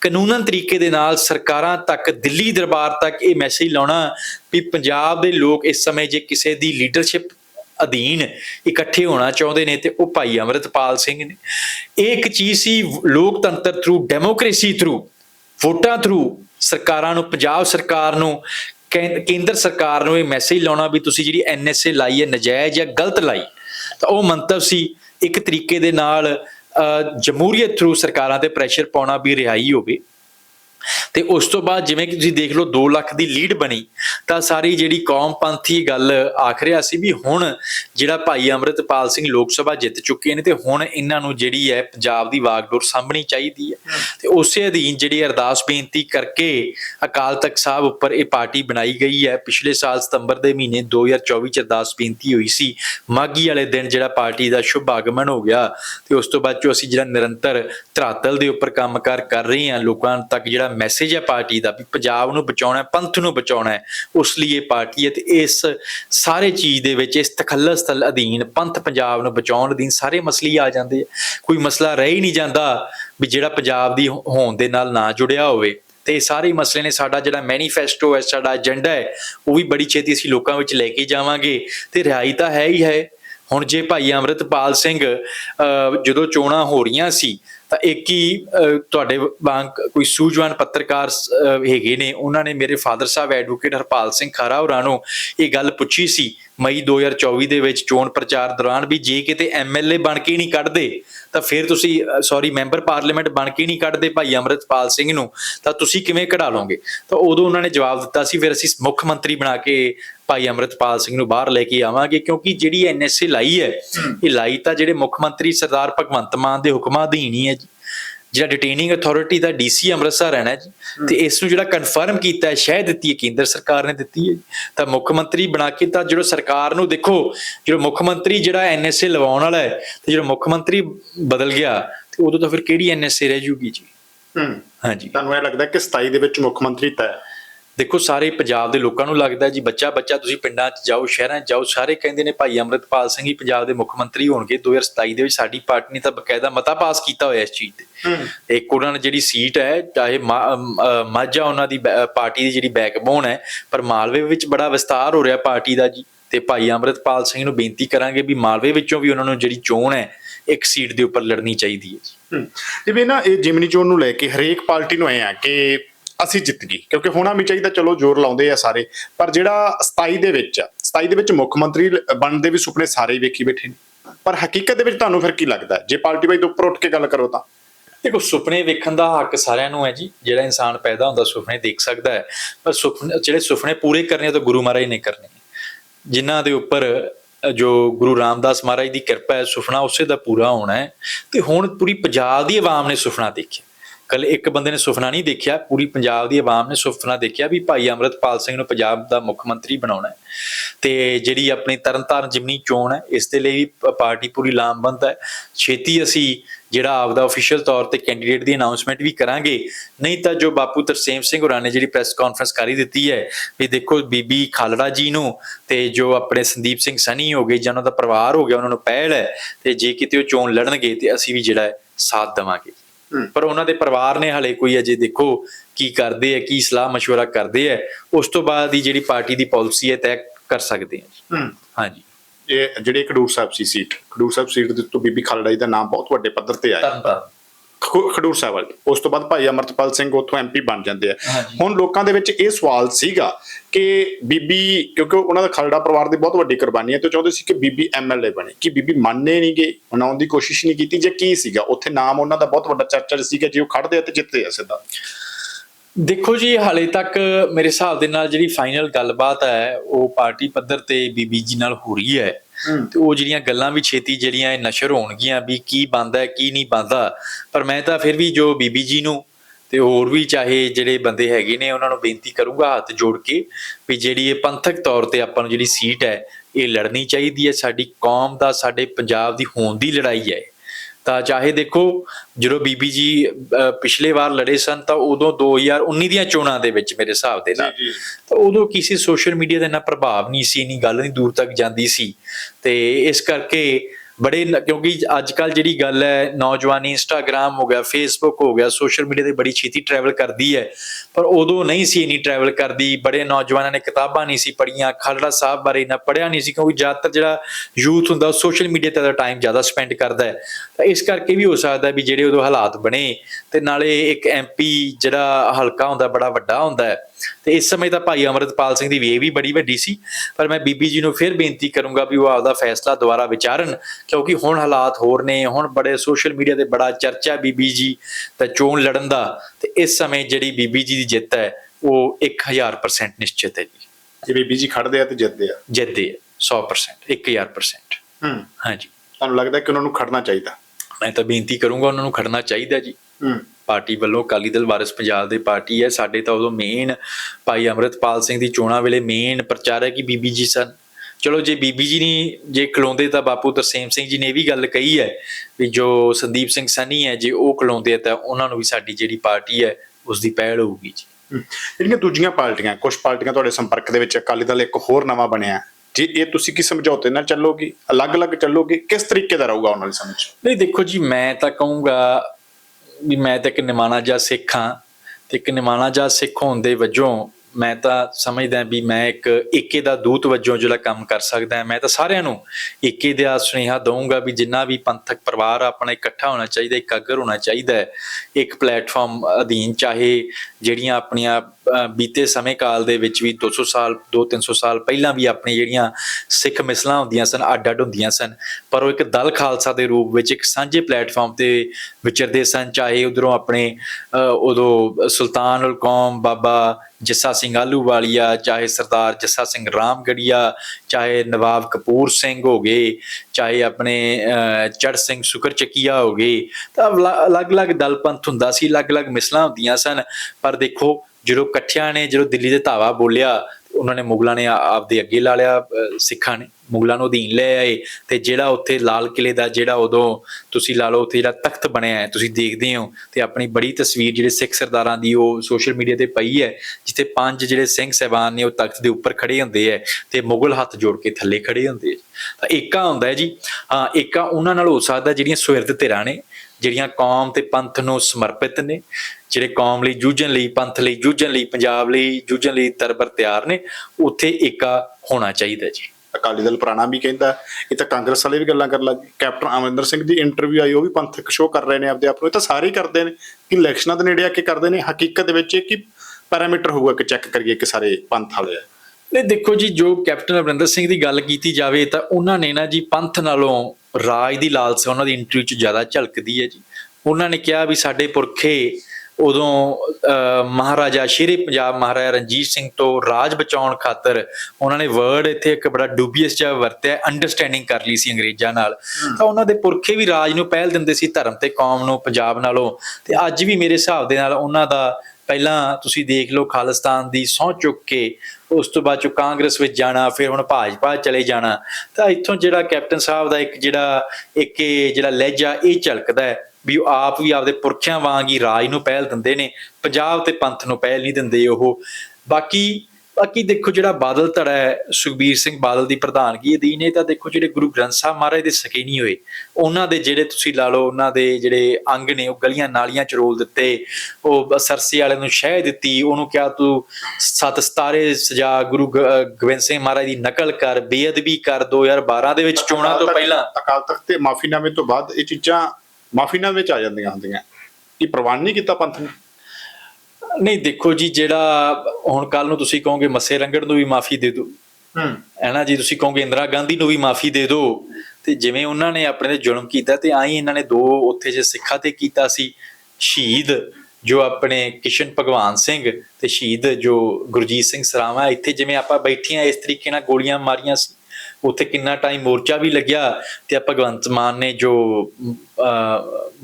ਕਾਨੂੰਨਨ ਤਰੀਕੇ ਦੇ ਨਾਲ ਸਰਕਾਰਾਂ ਤੱਕ, ਦਿੱਲੀ ਦਰਬਾਰ ਤੱਕ ਇਹ ਮੈਸੇਜ ਲਾਉਣਾ ਵੀ ਪੰਜਾਬ ਦੇ ਲੋਕ ਇਸ ਸਮੇਂ ਜੇ ਕਿਸੇ ਦੀ ਲੀਡਰਸ਼ਿਪ ਅਧੀਨ ਇਕੱਠੇ ਹੋਣਾ ਚਾਹੁੰਦੇ ਨੇ ਤੇ ਉਹ ਭਾਈ ਅਮਰਤਪਾਲ ਸਿੰਘ ਨੇ। ਇਹ ਇੱਕ ਚੀਜ਼ ਸੀ ਲੋਕਤੰਤਰ ਥਰੂ ਡੈਮੋਕ੍ਰੇਸੀ ਥਰੂ ਵੋਟਾਂ ਥਰੂ ਸਰਕਾਰਾਂ ਨੂੰ, ਪੰਜਾਬ ਸਰਕਾਰ ਨੂੰ ਕੇਂਦਰ ਸਰਕਾਰ ਨੂੰ ਇਹ ਮੈਸੇਜ ਲਾਉਣਾ ਵੀ ਤੁਸੀਂ ਜਿਹੜੀ ਐਨਐਸਏ ਲਾਈ ਹੈ, ਨਜਾਇਜ਼ ਜਾਂ ਗਲਤ ਲਾਈ। ਤਾਂ ਉਹ ਮੰਤਵ ਸੀ ਇੱਕ ਤਰੀਕੇ ਦੇ ਨਾਲ ਜਮਹੂਰੀਅਤ ਥਰੂ ਸਰਕਾਰਾਂ ਤੇ ਪ੍ਰੈਸ਼ਰ ਪਾਉਣਾ ਵੀ ਰਿਹਾਈ ਹੋਵੇ। ਤੇ ਉਸ ਤੋਂ ਬਾਅਦ ਜਿਵੇਂ ਕਿ ਤੁਸੀਂ ਦੇਖ ਲਓ 2 ਲੱਖ ਦੀ ਲੀਡ ਬਣੀ ਤਾਂ ਸਾਰੀ ਜਿਹੜੀ ਕੌਮ ਪੰਥੀ ਗੱਲ ਆਖ ਰਿਹਾ ਸੀ ਵੀ ਹੁਣ ਜਿਹੜਾ ਭਾਈ ਅਮਰਤਪਾਲ ਸਿੰਘ ਲੋਕ ਸਭਾ ਜਿੱਤ ਚੁੱਕੇ ਨੇ ਤੇ ਹੁਣ ਇਹਨਾਂ ਨੂੰ ਜਿਹੜੀ ਹੈ ਪੰਜਾਬ ਦੀ ਵਾਗਡੋਰ ਸਾਂਭਣੀ ਚਾਹੀਦੀ ਹੈ। ਤੇ ਉਸੇ ਅਧੀਨ ਜਿਹੜੀ ਅਰਦਾਸ ਬੇਨਤੀ ਕਰਕੇ ਅਕਾਲ ਤਖਤ ਸਾਹਿਬ ਉੱਪਰ ਇਹ ਪਾਰਟੀ ਬਣਾਈ ਗਈ ਹੈ। ਪਿਛਲੇ ਸਾਲ ਸਤੰਬਰ ਦੇ ਮਹੀਨੇ 2024 ਚ ਅਰਦਾਸ ਬੇਨਤੀ ਹੋਈ ਸੀ। ਮਾਗੀ ਵਾਲੇ ਦਿਨ ਜਿਹੜਾ ਪਾਰਟੀ ਦਾ ਸ਼ੁਭ ਆਗਮਨ ਹੋ ਗਿਆ ਤੇ ਉਸ ਤੋਂ ਬਾਅਦ ਜੋ ਅਸੀਂ ਜਿਹੜਾ ਨਿਰੰਤਰ ਧਰਾਤਲ ਦੇ ਉੱਪਰ ਕੰਮਕਾਰ ਕਰ ਰਹੇ ਹਾਂ ਲੋਕਾਂ ਤੱਕ ਜਿਹੜਾ ਮੈਸੇਜ ਹੈ ਪਾਰਟੀ ਦਾ ਵੀ ਪੰਜਾਬ ਨੂੰ ਬਚਾਉਣਾ ਪੰਥ ਨੂੰ ਬਚਾਉਣਾ ਉਸ ਲਈ ਇਹ ਪਾਰਟੀ ਹੈ ਤੇ ਇਸ ਸਾਰੇ ਚੀਜ਼ ਦੇ ਵਿੱਚ ਇਸ ਤਖੱਲਸ ਤਲ ਅਧੀਨ ਪੰਥ ਪੰਜਾਬ ਨੂੰ ਬਚਾਉਣ ਅਧੀਨ ਸਾਰੇ ਮਸਲੇ ਆ ਜਾਂਦੇ ਆ। ਕੋਈ ਮਸਲਾ ਰਹਿ ਹੀ ਨਹੀਂ ਜਾਂਦਾ ਵੀ ਜਿਹੜਾ ਪੰਜਾਬ ਦੀ ਹੋਣ ਦੇ ਨਾਲ ਨਾ ਜੁੜਿਆ ਹੋਵੇ। ਤੇ ਇਹ ਸਾਰੇ ਮਸਲੇ ਨੇ ਸਾਡਾ ਜਿਹੜਾ ਮੈਨੀਫੈਸਟੋ ਹੈ ਸਾਡਾ ਏਜੰਡਾ ਹੈ ਉਹ ਵੀ ਬੜੀ ਛੇਤੀ ਅਸੀਂ ਲੋਕਾਂ ਵਿੱਚ ਲੈ ਕੇ ਜਾਵਾਂਗੇ। ਤੇ ਰਿਹਾਈ ਤਾਂ ਹੈ ਹੀ ਹੈ। ਹੁਣ ਜੇ ਭਾਈ ਅਮਰਤਪਾਲ ਸਿੰਘ ਅਹ, ਜਦੋਂ ਚੋਣਾਂ ਹੋ ਰਹੀਆਂ ਸੀ ਇੱਕ ਹੀ ਅਹ, ਤੁਹਾਡੇ ਵਾਂਗ ਕੋਈ ਸੂਝਵਾਨ ਪੱਤਰਕਾਰ ਅਹ, ਹੈਗੇ ਨੇ ਉਹਨਾਂ ਨੇ ਮੇਰੇ ਫਾਦਰ ਸਾਹਿਬ ਐਡਵੋਕੇਟ ਹਰਪਾਲ ਸਿੰਘ ਖਾਰਾ ਹੋਰਾਂ ਨੂੰ ਇਹ ਗੱਲ ਪੁੱਛੀ ਸੀ ਮਈ 2024 ਦੇ ਵਿੱਚ ਚੋਣ ਪ੍ਰਚਾਰ ਦੌਰਾਨ ਵੀ ਜੇ ਕਿਤੇ ਐਮਐਲਏ ਬਣ ਕੇ ਨਹੀਂ ਕੱਢਦੇ ਤਾਂ ਫਿਰ ਤੁਸੀਂ ਸੌਰੀ ਮੈਂਬਰ ਪਾਰਲੀਮੈਂਟ ਬਣ ਕੇ ਨਹੀਂ ਕੱਢਦੇ ਭਾਈ ਅਮਰਤਪਾਲ ਸਿੰਘ ਨੂੰ ਤਾਂ ਤੁਸੀਂ ਕਿਵੇਂ ਕਢਾ ਲਓਗੇ? ਤਾਂ ਉਦੋਂ ਉਹਨਾਂ ਨੇ ਜਵਾਬ ਦਿੱਤਾ ਸੀ ਫਿਰ ਅਸੀਂ ਮੁੱਖ ਮੰਤਰੀ ਬਣਾ ਕੇ ਭਾਈ ਅਮਰਤਪਾਲ ਸਿੰਘ ਨੂੰ ਬਾਹਰ ਲੈ ਕੇ ਆਵਾਂਗੇ ਕਿਉਂਕਿ ਜਿਹੜੀ ਐਨਐਸਏ ਲਾਈ ਹੈ ਇਹ ਲਾਈ ਤਾਂ ਜਿਹੜੇ ਮੁੱਖ ਮੰਤਰੀ ਸਰਦਾਰ ਭਗਵੰਤ ਮਾਨ ਦੇ ਹੁਕਮਾਂ ਅਧੀਨ ਹੀ ਹੈ ਜੀ। ਜਿਹੜਾ ਡਿਟੇਨਿੰਗ ਅਥਾਰਟੀ ਦਾ ਡੀਸੀ ਅੰਮ੍ਰਿਤਸਰ ਨਾ ਜੀ ਤੇ ਇਸ ਨੂੰ ਜਿਹੜਾ ਕਨਫਰਮ ਕੀਤਾ ਹੈ ਸ਼ਹਿ ਦਿੱਤੀ ਹੈ ਕੇਂਦਰ ਸਰਕਾਰ ਨੇ ਦਿੱਤੀ ਹੈ। ਤਾਂ ਮੁੱਖ ਮੰਤਰੀ ਬਣਾ ਕੇ ਤਾਂ ਜਿਹੜਾ ਸਰਕਾਰ ਨੂੰ ਦੇਖੋ ਜਿਹੜਾ ਮੁੱਖ ਮੰਤਰੀ ਜਿਹੜਾ ਐਨਐਸਏ ਲਵਾਉਣ ਵਾਲਾ ਹੈ ਤੇ ਜਿਹੜਾ ਮੁੱਖ ਮੰਤਰੀ ਬਦਲ ਗਿਆ ਤੇ ਉਦੋਂ ਤਾਂ ਫਿਰ ਕਿਹੜੀ ਐਨਐਸਏ ਰਹਿ ਜੂਗੀ ਜੀ ਹੂੰ ਹਾਂਜੀ ਤੁਹਾਨੂੰ ਇਹ ਲੱਗਦਾ ਕਿ 27 ਦੇ ਵਿੱਚ ਮੁੱਖ ਮੰਤਰੀ ਤੈਅ? ਦੇਖੋ ਸਾਰੇ ਪੰਜਾਬ ਦੇ ਲੋਕਾਂ ਨੂੰ ਲੱਗਦਾ ਜੀ ਬੱਚਾ ਬੱਚਾ ਤੁਸੀਂ ਪਿੰਡਾਂ 'ਚ ਜਾਓ ਸ਼ਹਿਰਾਂ 'ਚ ਜਾਓ ਸਾਰੇ ਕਹਿੰਦੇ ਨੇ ਭਾਈ ਅਮਰਤਪਾਲ ਸਿੰਘ ਹੀ ਪੰਜਾਬ ਦੇ ਮੁੱਖ ਮੰਤਰੀ ਹੋਣਗੇ। 2027 ਦੇ ਵਿੱਚ ਸਾਡੀ ਪਾਰਟੀ ਨੇ ਤਾਂ ਬਕਾਇਦਾ ਮਤਾ ਪਾਸ ਕੀਤਾ ਹੋਇਆ ਇਸ ਚੀਜ਼ ਤੇ। ਇੱਕ ਉਹਨਾਂ ਨੇ ਜਿਹੜੀ ਸੀਟ ਹੈ ਚਾਹੇ ਮਾਝਾ ਉਹਨਾਂ ਦੀ ਪਾਰਟੀ ਦੀ ਜਿਹੜੀ ਬੈਕਬੋਨ ਹੈ ਪਰ ਮਾਲਵੇ ਵਿੱਚ ਬੜਾ ਵਿਸਤਾਰ ਹੋ ਰਿਹਾ ਪਾਰਟੀ ਦਾ ਜੀ। ਤੇ ਭਾਈ ਅਮਰਤਪਾਲ ਸਿੰਘ ਨੂੰ ਬੇਨਤੀ ਕਰਾਂਗੇ ਵੀ ਮਾਲਵੇ ਵਿੱਚੋਂ ਵੀ ਉਹਨਾਂ ਨੂੰ ਜਿਹੜੀ ਚੋਣ ਹੈ ਇੱਕ ਸੀਟ ਦੇ ਉੱਪਰ ਲੜਨੀ ਚਾਹੀਦੀ ਹੈ ਜੀ। ਜਿਵੇਂ ਨਾ ਇਹ ਜਿਮਨੀ ਚੋਣ ਨੂੰ ਲੈ ਕੇ ਹਰੇਕ ਪਾਰਟੀ ਨੂੰ ਐ ਆ ਕਿ ਅਸੀਂ ਜਿੱਤ ਗਏ। ਕਿਉਂਕਿ ਹੋਣਾ ਵੀ ਚਾਹੀਦਾ ਚਲੋ ਜ਼ੋਰ ਲਾਉਂਦੇ ਆ ਸਾਰੇ। ਪਰ ਜਿਹੜਾ 27 ਦੇ ਵਿੱਚ ਆ, 27 ਦੇ ਵਿੱਚ ਮੁੱਖ ਮੰਤਰੀ ਲ- ਬਣਨ ਦੇ ਵੀ ਸੁਪਨੇ ਸਾਰੇ ਵੇਖੀ ਬੈਠੇ ਨੇ। ਪਰ ਹਕੀਕਤ ਦੇ ਵਿੱਚ ਤੁਹਾਨੂੰ ਫਿਰ ਕੀ ਲੱਗਦਾ? ਜੇ ਪਾਰਟੀ ਵਾਈ ਤੋਂ ਉੱਪਰ ਉੱਠ ਕੇ ਗੱਲ ਕਰੋ ਤਾਂ। ਦੇਖੋ ਸੁਪਨੇ ਵੇਖਣ ਦਾ ਹੱਕ ਸਾਰਿਆਂ ਨੂੰ ਹੈ ਜੀ। ਜਿਹੜਾ ਇਨਸਾਨ ਪੈਦਾ ਹੁੰਦਾ ਸੁਪਨੇ ਦੇਖ ਸਕਦਾ ਹੈ। ਪਰ ਸੁਪਨੇ ਜਿਹੜੇ ਸੁਪਨੇ ਪੂਰੇ ਕਰਨੇ ਤਾਂ ਗੁਰੂ ਮਹਾਰਾਜ ਨੇ ਕਰਨੇ ਜਿਨ੍ਹਾਂ ਦੇ ਉੱਪਰ ਜੋ ਗੁਰੂ ਰਾਮਦਾਸ ਮਹਾਰਾਜ ਦੀ ਕਿਰਪਾ ਹੈ ਸੁਪਨਾ ਉਸੇ ਦਾ ਪੂਰਾ ਹੋਣਾ ਹੈ। ਤੇ ਹੁਣ ਪੂਰੀ ਪੰਜਾਬ ਦੀ ਆਵਾਮ ਨੇ ਸੁਪਨਾ ਦੇਖਿਆ। ਕੱਲ ਇੱਕ ਬੰਦੇ ਨੇ ਸੁਪਨਾ ਨਹੀਂ ਦੇਖਿਆ, ਪੂਰੀ ਪੰਜਾਬ ਦੀ ਆਵਾਮ ਨੇ ਸੁਪਨਾ ਦੇਖਿਆ ਵੀ ਭਾਈ ਅਮਰਤਪਾਲ ਸਿੰਘ ਨੂੰ ਪੰਜਾਬ ਦਾ ਮੁੱਖ ਮੰਤਰੀ ਬਣਾਉਣਾ ਹੈ। ਤੇ ਜਿਹੜੀ ਆਪਣੀ ਤਰਨਤਾਰਨ ਜਿਮਨੀ ਚੋਣ ਹੈ, ਇਸ ਦੇ ਲਈ ਵੀ ਪਾਰਟੀ ਪੂਰੀ ਲਾਮਬੰਦ ਹੈ। ਛੇਤੀ ਅਸੀਂ ਜਿਹੜਾ ਆਪਦਾ ਅਫੀਸ਼ੀਅਲ ਤੌਰ ਤੇ ਕੈਂਡੀਡੇਟ ਦੀ ਅਨਾਉਂਸਮੈਂਟ ਵੀ ਕਰਾਂਗੇ। ਨਹੀਂ ਤਾਂ ਜੋ ਬਾਪੂ ਤਰਸੇਮ ਸਿੰਘ ਹੋਰਾਂ ਨੇ ਜਿਹੜੀ ਪ੍ਰੈਸ ਕਾਨਫਰੰਸ ਕਰੀ ਦਿੱਤੀ ਹੈ, ਵੀ ਦੇਖੋ ਬੀਬੀ ਖਾਲੜਾ ਜੀ ਨੂੰ ਤੇ ਜੋ ਆਪਣੇ ਸੰਦੀਪ ਸਿੰਘ ਸਨੀ ਹੋ ਗਏ ਜਾਂ ਉਹਨਾਂ ਦਾ ਪਰਿਵਾਰ ਹੋ ਗਿਆ, ਉਹਨਾਂ ਨੂੰ ਪਹਿਲ ਹੈ ਤੇ ਜੇ ਕਿਤੇ ਉਹ ਚੋਣ ਲੜਨਗੇ ਤੇ ਅਸੀਂ ਵੀ ਜਿਹੜਾ ਹੈ ਸਾਥ ਦੇਵਾਂਗੇ। ਪਰ ਉਹਨਾਂ ਦੇ ਪਰਿਵਾਰ ਨੇ ਹਲੇ ਕੋਈ ਅਜੇ ਦੇਖੋ ਕੀ ਕਰਦੇ ਆ ਕੀ ਸਲਾਹ مشورہ ਕਰਦੇ ਆ ਉਸ ਤੋਂ ਬਾਅਦ ਹੀ ਜਿਹੜੀ ਪਾਰਟੀ ਦੀ ਪਾਲਿਸੀ ਹੈ ਤੈਅ ਕਰ ਸਕਦੇ ਆ ਹੂੰ ਹਾਂਜੀ ਇਹ ਜਿਹੜੇ ਖਡੂਰ ਸਾਹਿਬ ਸੀ ਸੀਟ ਖਡੂਰ ਸਾਹਿਬ ਸੀਟ ਦੇ ਉੱਤੋਂ ਬੀਬੀ ਖਾਲੜਾ ਜੀ ਦਾ ਨਾਮ ਬਹੁਤ ਵੱਡੇ ਪੱਧਰ ਤੇ ਆਇਆ ਧੰਨਵਾਦ ਖ- ਖਡੂਰ ਸਾਹਿਬ ਵਾਲੇ। ਉਸ ਤੋਂ ਬਾਅਦ ਭਾਈ ਅਮਰਤਪਾਲ ਸਿੰਘ ਉੱਥੋਂ ਐਮਪੀ ਬਣ ਜਾਂਦੇ ਆ। ਹੁਣ ਲੋਕਾਂ ਦੇ ਵਿੱਚ ਇਹ ਸਵਾਲ ਸੀਗਾ ਕਿ ਬੀਬੀ ਕਿਉਂਕਿ ਉਹਨਾਂ ਦਾ ਖਾਲੜਾ ਪਰਿਵਾਰ ਦੀ ਬਹੁਤ ਵੱਡੀ ਕੁਰਬਾਨੀ ਹੈ ਤੇ ਚਾਹੁੰਦੇ ਸੀ ਕਿ ਬੀਬੀ ਐਮਐਲਏ ਬਣੇ। ਕਿ ਬੀਬੀ ਮੰਨੇ ਨਹੀਂ ਗਏ ਮਨਾਉਣ ਦੀ ਕੋਸ਼ਿਸ਼ ਨਹੀਂ ਕੀਤੀ ਜੇ ਕੀ ਸੀਗਾ? ਉੱਥੇ ਨਾਮ ਉਹਨਾਂ ਦਾ ਬਹੁਤ ਵੱਡਾ ਚਰਚਾ ਸੀਗਾ ਜੇ ਉਹ ਖੜਦੇ ਆ ਤੇ ਜਿੱਤਦੇ ਆ ਸਿੱਧਾ। ਦੇਖੋ ਜੀ ਹਾਲੇ ਤੱਕ ਮੇਰੇ ਹਿਸਾਬ ਦੇ ਨਾਲ ਜਿਹੜੀ ਫਾਈਨਲ ਗੱਲਬਾਤ ਹੈ ਉਹ ਪਾਰਟੀ ਪੱਧਰ ਤੇ ਬੀਬੀ ਜੀ ਨਾਲ ਹੋ ਰਹੀ ਹੈ। ਤੇ ਉਹ ਜਿਹੜੀਆਂ ਗੱਲਾਂ ਵੀ ਛੇਤੀ ਜਿਹੜੀਆਂ ਇਹ ਨਸ਼ਰ ਹੋਣਗੀਆਂ ਵੀ ਕੀ ਬੰਦਾ ਕੀ ਨਹੀਂ ਬੰਦਾ ਪਰ ਮੈਂ ਤਾਂ ਫਿਰ ਵੀ ਜੋ ਬੀਬੀ ਜੀ ਨੂੰ ਤੇ ਹੋਰ ਵੀ ਚਾਹੇ ਜਿਹੜੇ ਬੰਦੇ ਹੈਗੇ ਨੇ, ਉਹਨਾਂ ਨੂੰ ਬੇਨਤੀ ਕਰੂੰਗਾ ਹੱਥ ਜੋੜ ਕੇ ਵੀ ਜਿਹੜੀ ਇਹ ਪੰਥਕ ਤੌਰ ਤੇ ਆਪਾਂ ਨੂੰ ਜਿਹੜੀ ਸੀਟ ਹੈ, ਇਹ ਲੜਨੀ ਚਾਹੀਦੀ ਹੈ। ਸਾਡੀ ਕੌਮ ਦਾ, ਸਾਡੇ ਪੰਜਾਬ ਦੀ ਹੋਂਦ ਦੀ ਲੜਾਈ ਹੈ। ਤਾਂ ਚਾਹੇ ਦੇਖੋ ਜਦੋਂ ਬੀਬੀ ਜੀ ਪਿਛਲੇ ਵਾਰ ਲੜੇ ਸਨ ਤਾਂ ਉਦੋਂ 2019 ਦੀਆਂ ਚੋਣਾਂ ਦੇ ਵਿੱਚ ਮੇਰੇ ਹਿਸਾਬ ਦੇ ਨਾਲ ਤਾਂ ਉਦੋਂ ਕਿਸੇ ਸੋਸ਼ਲ ਮੀਡੀਆ ਦਾ ਇੰਨਾ ਪ੍ਰਭਾਵ ਨਹੀਂ ਸੀ ਇੰਨੀ ਗੱਲ ਨਹੀਂ ਦੂਰ ਤੱਕ ਜਾਂਦੀ ਸੀ। ਤੇ ਇਸ ਕਰਕੇ ਬੜੇ ਕਿਉਂਕਿ ਅੱਜ ਕੱਲ ਜਿਹੜੀ ਗੱਲ ਹੈ, ਨੌਜਵਾਨੀ ਇੰਸਟਾਗ੍ਰam ਹੋ ਗਿਆ ਫੇਸਬੁੱਕ ਹੋ ਗਿਆ ਸੋਸ਼ਲ ਮੀਡੀਆ ਤੇ ਬੜੀ ਛੇਤੀ ਟਰੈਵਲ ਕਰਦੀ ਹੈ। ਪਰ ਉਦੋਂ ਨਹੀਂ ਸੀ ਇੰਨੀ ਟਰੈਵਲ ਕਰਦੀ, ਬੜੇ ਨੌਜਵਾਨਾਂ ਨੇ ਕਿਤਾਬਾਂ ਨਹੀਂ ਸੀ ਪੜ੍ਹੀਆਂ, ਖਾਲੜਾ ਸਾਹਿਬ ਬਾਰੇ ਇੰਨਾ ਪੜ੍ਹਿਆ ਨਹੀਂ ਸੀ, ਕਿਉਂਕਿ ਜ਼ਿਆਦਾਤਰ ਜਿਹੜਾ ਯੂਥ ਹੁੰਦਾ, ਉਹ ਸੋਸ਼ਲ ਮੀਡੀਆ ਤੇ ਦਾ ਟਾਈਮ ਜ਼ਿਆਦਾ ਸਪੈਂਡ ਕਰਦਾ ਹੈ। ਤਾਂ ਇਸ ਕਰਕੇ ਵੀ ਹੋ ਸਕਦਾ ਵੀ ਜਿਹੜੇ ਉਦੋਂ ਹਾਲਾਤ ਬਣੇ, ਤੇ ਨਾਲੇ ਇੱਕ ਐਮਪੀ ਜਿਹੜਾ ਹਲਕਾ ਹੁੰਦਾ, ਬੜਾ ਵੱਡਾ ਹੁੰਦਾ ਹੈ। ਤੇ ਇਸ ਸਮੇਂ ਤਾਂ ਭਾਈ ਅਮਰਤਪਾਲ ਸਿੰਘ ਦੀ ਵੇਵ ਵੀ ਬੜੀ ਵੱਡੀ ਸੀ ਪਰ ਮੈਂ ਬੀਬੀ ਜੀ ਨੂੰ ਫਿਰ ਬੇਨਤੀ ਕਰੂੰਗਾ ਵੀ ਉਹ ਆਪਦਾ ਫੈਸਲਾ ਦੁਬਾਰਾ ਵਿਚਾਰਨ ਕਿਉਂਕਿ ਹੁਣ ਹਾਲਾਤ ਹੋਰ ਨੇ ਹੁਣ ਬੜੇ ਸੋਸ਼ਲ ਮੀਡੀਆ ਤੇ ਬੜਾ ਚਰਚਾ ਬੀਬੀ ਜੀ ਤਾਂ ਚੋਣ ਲੜਨ ਦਾ ਤੇ ਇਸ ਸਮੇਂ ਜਿਹੜੀ ਬੀਬੀ ਜੀ ਦੀ ਜਿੱਤ ਹੈ ਉਹ 1000% ਨਿਸ਼ਚਿਤ ਹੈ ਜੀ। ਜੇ ਬੀਬੀ ਜੀ ਖੜਦੇ ਆ ਤੇ ਜਿੱਤਦੇ ਆ। ਜਿੱਤਦੇ ਹੈ 100% 1000% ਹੂੰ। ਹਾਂਜੀ। ਤੁਹਾਨੂੰ ਲੱਗਦਾ ਕਿ ਉਹਨਾਂ ਨੂੰ ਖੜਨਾ ਚਾਹੀਦਾ? ਮੈਂ ਤਾਂ ਬੇਨਤੀ ਕਰੂੰਗਾ ਉਹਨਾਂ ਨੂੰ ਖੜਨਾ ਚਾਹੀਦਾ ਜੀ। ਹੂੰ। ਪਾਰਟੀ ਵੱਲੋਂ ਅਕਾਲੀ ਦਲ ਵਾਰਿਸ ਪੰਜਾਬ ਦੇ ਪਾਰਟੀ ਹੈ। ਸਾਡੇ ਤਾਂ ਉਦੋਂ ਮੇਨ ਭਾਈ ਅਮਰਤਪਾਲ ਸਿੰਘ ਦੀ ਚੋਣਾਂ ਵੇਲੇ ਮੇਨ ਪ੍ਰਚਾਰਕ ਹੀ ਬੀਬੀ ਜੀ ਸਨ। ਚਲੋ ਜੇ ਬੀਬੀ ਜੀ ਨਹੀਂ ਜੇ ਖਲੋਂਦੇ ਤਾਂ ਬਾਪੂ ਤਰਸੇਮ ਸਿੰਘ ਜੀ ਨੇ ਵੀ ਗੱਲ ਕਹੀ ਹੈ ਵੀ ਜੋ ਸੰਦੀਪ ਸਿੰਘ ਸਨੀ ਹੈ ਜੇ ਉਹ ਖਲੋਂਦੇ ਆ ਤਾਂ ਉਹਨਾਂ ਨੂੰ ਵੀ ਸਾਡੀ ਜਿਹੜੀ ਪਾਰਟੀ ਹੈ ਉਸ ਦੀ ਪਹਿਲ ਹੋਊਗੀ ਜੀ। ਜਿਹੜੀਆਂ ਦੂਜੀਆਂ ਪਾਰਟੀਆਂ ਕੁਝ ਪਾਰਟੀਆਂ ਤੁਹਾਡੇ ਸੰਪਰਕ ਦੇ ਵਿੱਚ ਅਕਾਲੀ ਦਲ ਇੱਕ ਹੋਰ ਨਵਾਂ ਬਣਿਆ ਜੇ ਇਹ ਤੁਸੀਂ ਕੀ ਸਮਝੌਤੇ ਨਾਲ ਚੱਲੋਗੇ? ਅਲੱਗ-ਅਲੱਗ ਚੱਲੋਗੇ? ਕਿਸ ਤਰੀਕੇ ਦਾ ਰਹੂਗਾ ਉਹਨਾਂ ਦੀ ਸਮਝ ਨਹੀਂ ਦੇਖੋ ਜੀ ਮੈਂ ਤਾਂ ਕਹੂੰਗਾ ਵੀ ਮੈਂ ਤਾਂ ਇੱਕ ਨਿਮਾਣਾ ਜਿਹਾ ਸਿੱਖ ਹਾਂ ਤੇ ਇੱਕ ਨਿਮਾਣਾ ਜਿਹਾ ਸਿੱਖ ਹੋਣ ਦੇ ਵਜੋਂ ਮੈਂ ਤਾਂ ਸਮਝਦਾ ਵੀ ਮੈਂ ਇੱਕ ਏਕੇ ਦਾ ਦੂਤ ਵਜੋਂ ਜਿਹੜਾ ਕੰਮ ਕਰ ਸਕਦਾ ਮੈਂ ਤਾਂ ਸਾਰਿਆਂ ਨੂੰ ਏਕੇ ਦਾ ਸੁਨੇਹਾ ਦਊਂਗਾ ਵੀ ਜਿੰਨਾ ਵੀ ਪੰਥਕ ਪਰਿਵਾਰ ਆਪਣਾ ਇਕੱਠਾ ਹੋਣਾ ਚਾਹੀਦਾ ਇਕਾਗਰ ਹੋਣਾ ਚਾਹੀਦਾ ਹੈ। ਇੱਕ ਪਲੇਟਫਾਰਮ ਅਧੀਨ ਚਾਹੇ ਜਿਹੜੀਆਂ ਆਪਣੀਆਂ ਬੀਤੇ ਸਮੇਂ ਕਾਲ ਦੇ ਵਿੱਚ ਵੀ 200 ਸਾਲ 2-300 ਸਾਲ ਪਹਿਲਾਂ ਵੀ ਆਪਣੀ ਜਿਹੜੀਆਂ ਸਿੱਖ ਮਿਸਲਾਂ ਹੁੰਦੀਆਂ ਸਨ ਅੱਡ-ਅੱਡ ਹੁੰਦੀਆਂ ਸਨ ਪਰ ਉਹ ਇੱਕ ਦਲ ਖਾਲਸਾ ਦੇ ਰੂਪ ਵਿੱਚ ਇੱਕ ਸਾਂਝੇ ਪਲੇਟਫਾਰਮ ਤੇ ਵਿਚਰਦੇ ਸਨ ਚਾਹੇ ਉਧਰੋਂ ਆਪਣੇ ਅਹ, ਉਦੋਂ ਸੁਲਤਾਨ ਉਲ ਕੌਮ ਬਾਬਾ ਜੱਸਾ ਸਿੰਘ ਆਲੂਵਾਲੀਆ ਚਾਹੇ ਸਰਦਾਰ ਜੱਸਾ ਸਿੰਘ ਰਾਮਗੜੀਆ, ਚਾਹੇ ਨਵਾਬ ਕਪੂਰ ਸਿੰਘ ਹੋ ਗਏ, ਚਾਹੇ ਆਪਣੇ ਚੜ ਸਿੰਘ ਸੁਕਰ ਚੱਕੀਆ ਹੋ ਗਏ, ਤਾਂ ਅਲੱਗ- ਅਲੱਗ-ਅਲੱਗ ਦਲ ਪੰਥ ਹੁੰਦਾ ਸੀ, ਅਲੱਗ-ਅਲੱਗ ਮਿਸਲਾਂ ਹੁੰਦੀਆਂ ਸਨ, ਪਰ ਦੇਖੋ ਜਦੋਂ ਇਕੱਠਿਆਂ ਨੇ ਜਦੋਂ ਦਿੱਲੀ ਦੇ ਧਾਵਾ ਬੋਲਿਆ, ਉਹਨਾਂ ਨੇ ਮੁਗਲਾਂ ਨੇ ਆਪਦੇ ਅੱਗੇ ਲਾ ਲਿਆ ਸਿੱਖਾਂ ਨੇ। ਮੁਗਲਾਂ ਨੂੰ ਅਧੀਨ ਲੈ ਆਏ ਤੇ ਜਿਹੜਾ ਉੱਥੇ ਲਾਲ ਕਿਲੇ ਦਾ ਜਿਹੜਾ ਉਦੋਂ ਤੁਸੀਂ ਲਾ ਲਓ ਉੱਥੇ ਜਿਹੜਾ ਤਖਤ ਬਣਿਆ ਹੈ, ਤੁਸੀਂ ਦੇਖਦੇ ਹੋ ਤੇ ਆਪਣੀ ਬੜੀ ਤਸਵੀਰ ਜਿਹੜੇ ਸਿੱਖ ਸਰਦਾਰਾਂ ਦੀ ਉਹ ਸੋਸ਼ਲ ਮੀਡੀਆ ਤੇ ਪਈ ਹੈ, ਜਿੱਥੇ ਪੰਜ ਜਿਹੜੇ ਸਿੰਘ ਸਹਿਬਾਨ ਨੇ ਉਹ ਤਖਤ ਦੇ ਉੱਪਰ ਖੜੇ ਹੁੰਦੇ ਹੈ ਤੇ ਮੁਗਲ ਹੱਥ ਜੋੜ ਕੇ ਥੱਲੇ ਖੜੇ ਹੁੰਦੇ ਹੈ। ਤਾਂ ਏਕਾ ਹੁੰਦਾ ਹੈ ਜੀ, ਹਾਂ, ਏਕਾ ਉਹਨਾਂ ਨਾਲ ਹੋ ਸਕਦਾ ਜਿਹੜੀਆਂ ਸੁਹਿਰਦ ਧਿਰਾਂ ਨੇ, ਜਿਹੜੀਆਂ ਕੌਮ ਤੇ ਪੰਥ ਨੂੰ ਸਮਰਪਿਤ ਨੇ, ਜਿਹੜੇ ਕੌਮ ਲਈ ਜੂਝਣ ਲਈ, ਪੰਥ ਲਈ ਜੂਝਣ ਲਈ, ਪੰਜਾਬ ਲਈ ਜੂਝਣ ਲਈ ਤਰਬਰ ਤਿਆਰ ਨੇ, ਉੱਥੇ ਏਕਾ ਹੋਣਾ ਚਾਹੀਦਾ ਜੀ। ਅਕਾਲੀ ਦਲ ਪੁਰਾਣਾ ਵੀ ਕਹਿੰਦਾ ਇਹ ਤਾਂ ਕਾਂਗਰਸ ਵਾਲੇ ਵੀ ਗੱਲਾਂ ਕਰਨ ਲੱਗ ਕੈਪਟਨ ਅਮਰਿੰਦਰ ਸਿੰਘ ਦੀ ਇੰਟਰਵਿਊ ਆਈ, ਉਹ ਵੀ ਪੰਥਕ ਸ਼ੋਅ ਕਰ ਰਹੇ ਨੇ ਆਪਦੇ ਆਪ ਨੂੰ। ਇਹ ਤਾਂ ਸਾਰੇ ਕਰਦੇ ਨੇ ਕਿ ਇਲੈਕਸ਼ਨਾਂ ਦੇ ਨੇੜੇ ਆ ਕੇ ਕਰਦੇ ਨੇ। ਹਕੀਕਤ ਦੇ ਵਿੱਚ ਇਹ ਕੀ ਪੈਰਾਮੀਟਰ ਹੋਊਗਾ ਕਿ ਚੈੱਕ ਕਰੀਏ ਕਿ ਸਾਰੇ ਪੰਥ ਵਾਲੇ ਆ। ਨਹੀਂ, ਦੇਖੋ ਜੀ, ਜੋ ਕੈਪਟਨ ਅਮਰਿੰਦਰ ਸਿੰਘ ਦੀ ਗੱਲ ਕੀਤੀ ਜਾਵੇ ਤਾਂ ਉਹਨਾਂ ਨੇ ਨਾ ਜੀ ਪੰਥ ਨਾਲੋਂ ਰਾਜ ਦੀ ਲਾਲਸਾ ਉਹਨਾਂ ਦੀ ਇੰਟਰਵਿਊ 'ਚ ਜ਼ਿਆਦਾ ਝਲਕਦੀ ਹੈ ਜੀ। ਉਹਨਾਂ ਨੇ ਕਿਹਾ ਵੀ ਸਾਡੇ ਪੁਰਖੇ ਉਦੋਂ ਮਹਾਰਾਜਾ ਸ਼ੇਰੇ ਪੰਜਾਬ ਮਹਾਰਾਜਾ ਰਣਜੀਤ ਸਿੰਘ ਤੋਂ ਰਾਜ ਬਚਾਉਣ ਖਾਤਰ ਉਹਨਾਂ ਨੇ ਵਰਡ ਇੱਥੇ ਇੱਕ ਬੜਾ ਡੂਬੀਅਸ ਜਿਹਾ ਵਰਤਿਆ ਅੰਡਰਸਟੈਂਡਿੰਗ ਕਰ ਲਈ ਸੀ ਅੰਗਰੇਜ਼ਾਂ ਨਾਲ। ਤਾਂ ਉਹਨਾਂ ਦੇ ਪੁਰਖੇ ਵੀ ਰਾਜ ਨੂੰ ਪਹਿਲ ਦਿੰਦੇ ਸੀ ਧਰਮ ਤੇ ਕੌਮ ਨੂੰ ਪੰਜਾਬ ਨਾਲੋਂ। ਤੇ ਅੱਜ ਵੀ ਮੇਰੇ ਹਿਸਾਬ ਦੇ ਨਾਲ ਉਹਨਾਂ ਦਾ ਪਹਿਲਾਂ ਤੁਸੀਂ ਦੇਖ ਲਓ ਖਾਲਿਸਤਾਨ ਦੀ ਸਹੁੰ ਚੁੱਕ ਕੇ ਉਸ ਤੋਂ ਬਾਅਦ ਚੋਂ ਕਾਂਗਰਸ ਵਿੱਚ ਜਾਣਾ ਫਿਰ ਹੁਣ ਭਾਜਪਾ ਚਲੇ ਜਾਣਾ। ਤਾਂ ਇੱਥੋਂ ਜਿਹੜਾ ਕੈਪਟਨ ਸਾਹਿਬ ਦਾ ਇੱਕ ਜਿਹੜਾ ਇੱਕ ਇਹ ਜਿਹੜਾ ਲਹਿਜਾ ਇਹ ਝਲਕਦਾ ਹੈ। ਵੀ ਆਪ ਵੀ ਆਪਦੇ ਪੁਰਖਿਆਂ ਵਾਂਗ ਹੀ ਰਾਜ ਨੂੰ ਪਹਿਲ ਦਿੰਦੇ ਨੇ ਪੰਜਾਬ ਤੇ ਪੰਥ ਨੂੰ ਪਹਿਲ ਨਹੀਂ ਦਿੰਦੇ ਉਹ। ਬਾਕੀ ਬਾਕੀ ਦੇਖੋ ਜਿਹੜਾ ਬਾਦਲ ਧੜਾ ਹੈ ਸੁਖਬੀਰ ਸਿੰਘ ਬਾਦਲ ਦੀ ਪ੍ਰਧਾਨਗੀ ਅਧੀਨ ਇਹ ਤਾਂ ਦੇਖੋ ਜਿਹੜੇ ਗੁਰੂ ਗ੍ਰੰਥ ਸਾਹਿਬ ਮਹਾਰਾਜ ਦੇ ਸਕੇ ਨਹੀਂ ਹੋਏ। ਉਹਨਾਂ ਦੇ ਜਿਹੜੇ ਤੁਸੀਂ ਲਾ ਲਓ ਉਹਨਾਂ ਦੇ ਜਿਹੜੇ ਅੰਗ ਨੇ ਉਹ ਗਲੀਆਂ ਨਾਲੀਆਂ ਚ ਰੋਲ ਦਿੱਤੇ ਉਹ ਸਰਸੇ ਵਾਲੇ ਨੂੰ ਸ਼ਹਿ ਦਿੱਤੀ ਉਹਨੂੰ ਕਿਹਾ ਤੂੰ ਸਤ ਸਤਾਰੇ ਸਜਾ ਗੁਰੂ ਗੋਬਿੰਦ ਸਿੰਘ ਮਹਾਰਾਜ ਦੀ ਨਕਲ ਕਰ ਬੇਅਦਬੀ ਕਰ 2012 ਦੇ ਵਿੱਚ ਚੋਣਾਂ ਤੋਂ ਪਹਿਲਾਂ। ਅਕਾਲ ਤਖਤ ਤੇ ਮਾਫੀਨਾਮੇ ਤੋਂ ਬਾਅਦ ਇਹ ਚੀਜ਼ਾਂ ਮਾਫੀਨਾਮੇ ਚ ਆ ਜਾਂਦੀਆਂ ਹੁੰਦੀਆਂ। ਇਹ ਪ੍ਰਵਾਨ ਨਹੀਂ ਕੀਤਾ ਪੰਥ ਨੇ? ਨਹੀਂ ਦੇਖੋ ਜੀ ਜਿਹੜਾ ਹੁਣ ਕੱਲ ਨੂੰ ਤੁਸੀਂ ਕਹੋਗੇ ਮੱਸੇ ਰੰਗੜ ਨੂੰ ਵੀ ਮਾਫੀ ਦੇ ਦਿਓ। ਹੂੰ। ਹੈ ਨਾ ਜੀ ਤੁਸੀਂ ਕਹੋਗੇ ਇੰਦਰਾ ਗਾਂਧੀ ਨੂੰ ਵੀ ਮਾਫੀ ਦੇ ਦਿਓ। ਤੇ ਜਿਵੇਂ ਉਹਨਾਂ ਨੇ ਆਪਣੇ ਤੇ ਜ਼ੁਲਮ ਕੀਤਾ ਤੇ ਆਈ ਇਹਨਾਂ ਨੇ ਦੋ ਉੱਥੇ ਜੇ ਸਿੱਖਾਂ ਤੇ ਕੀਤਾ ਸੀ ਸ਼ਹੀਦ ਜੋ ਆਪਣੇ ਕਿਸ਼ਨ ਭਗਵਾਨ ਸਿੰਘ ਤੇ ਸ਼ਹੀਦ ਜੋ ਗੁਰਜੀਤ ਸਿੰਘ ਸਰਾਵਾ ਇੱਥੇ ਜਿਵੇਂ ਆਪਾਂ ਬੈਠੀਆਂ ਇਸ ਤਰੀਕੇ ਨਾਲ ਗੋਲੀਆਂ ਮਾਰੀਆਂ ਸੀ। ਉੱਥੇ ਕਿੰਨਾ ਟਾਈਮ ਮੋਰਚਾ ਵੀ ਲੱਗਿਆ ਤੇ ਆ ਭਗਵੰਤ ਮਾਨ ਨੇ ਜੋ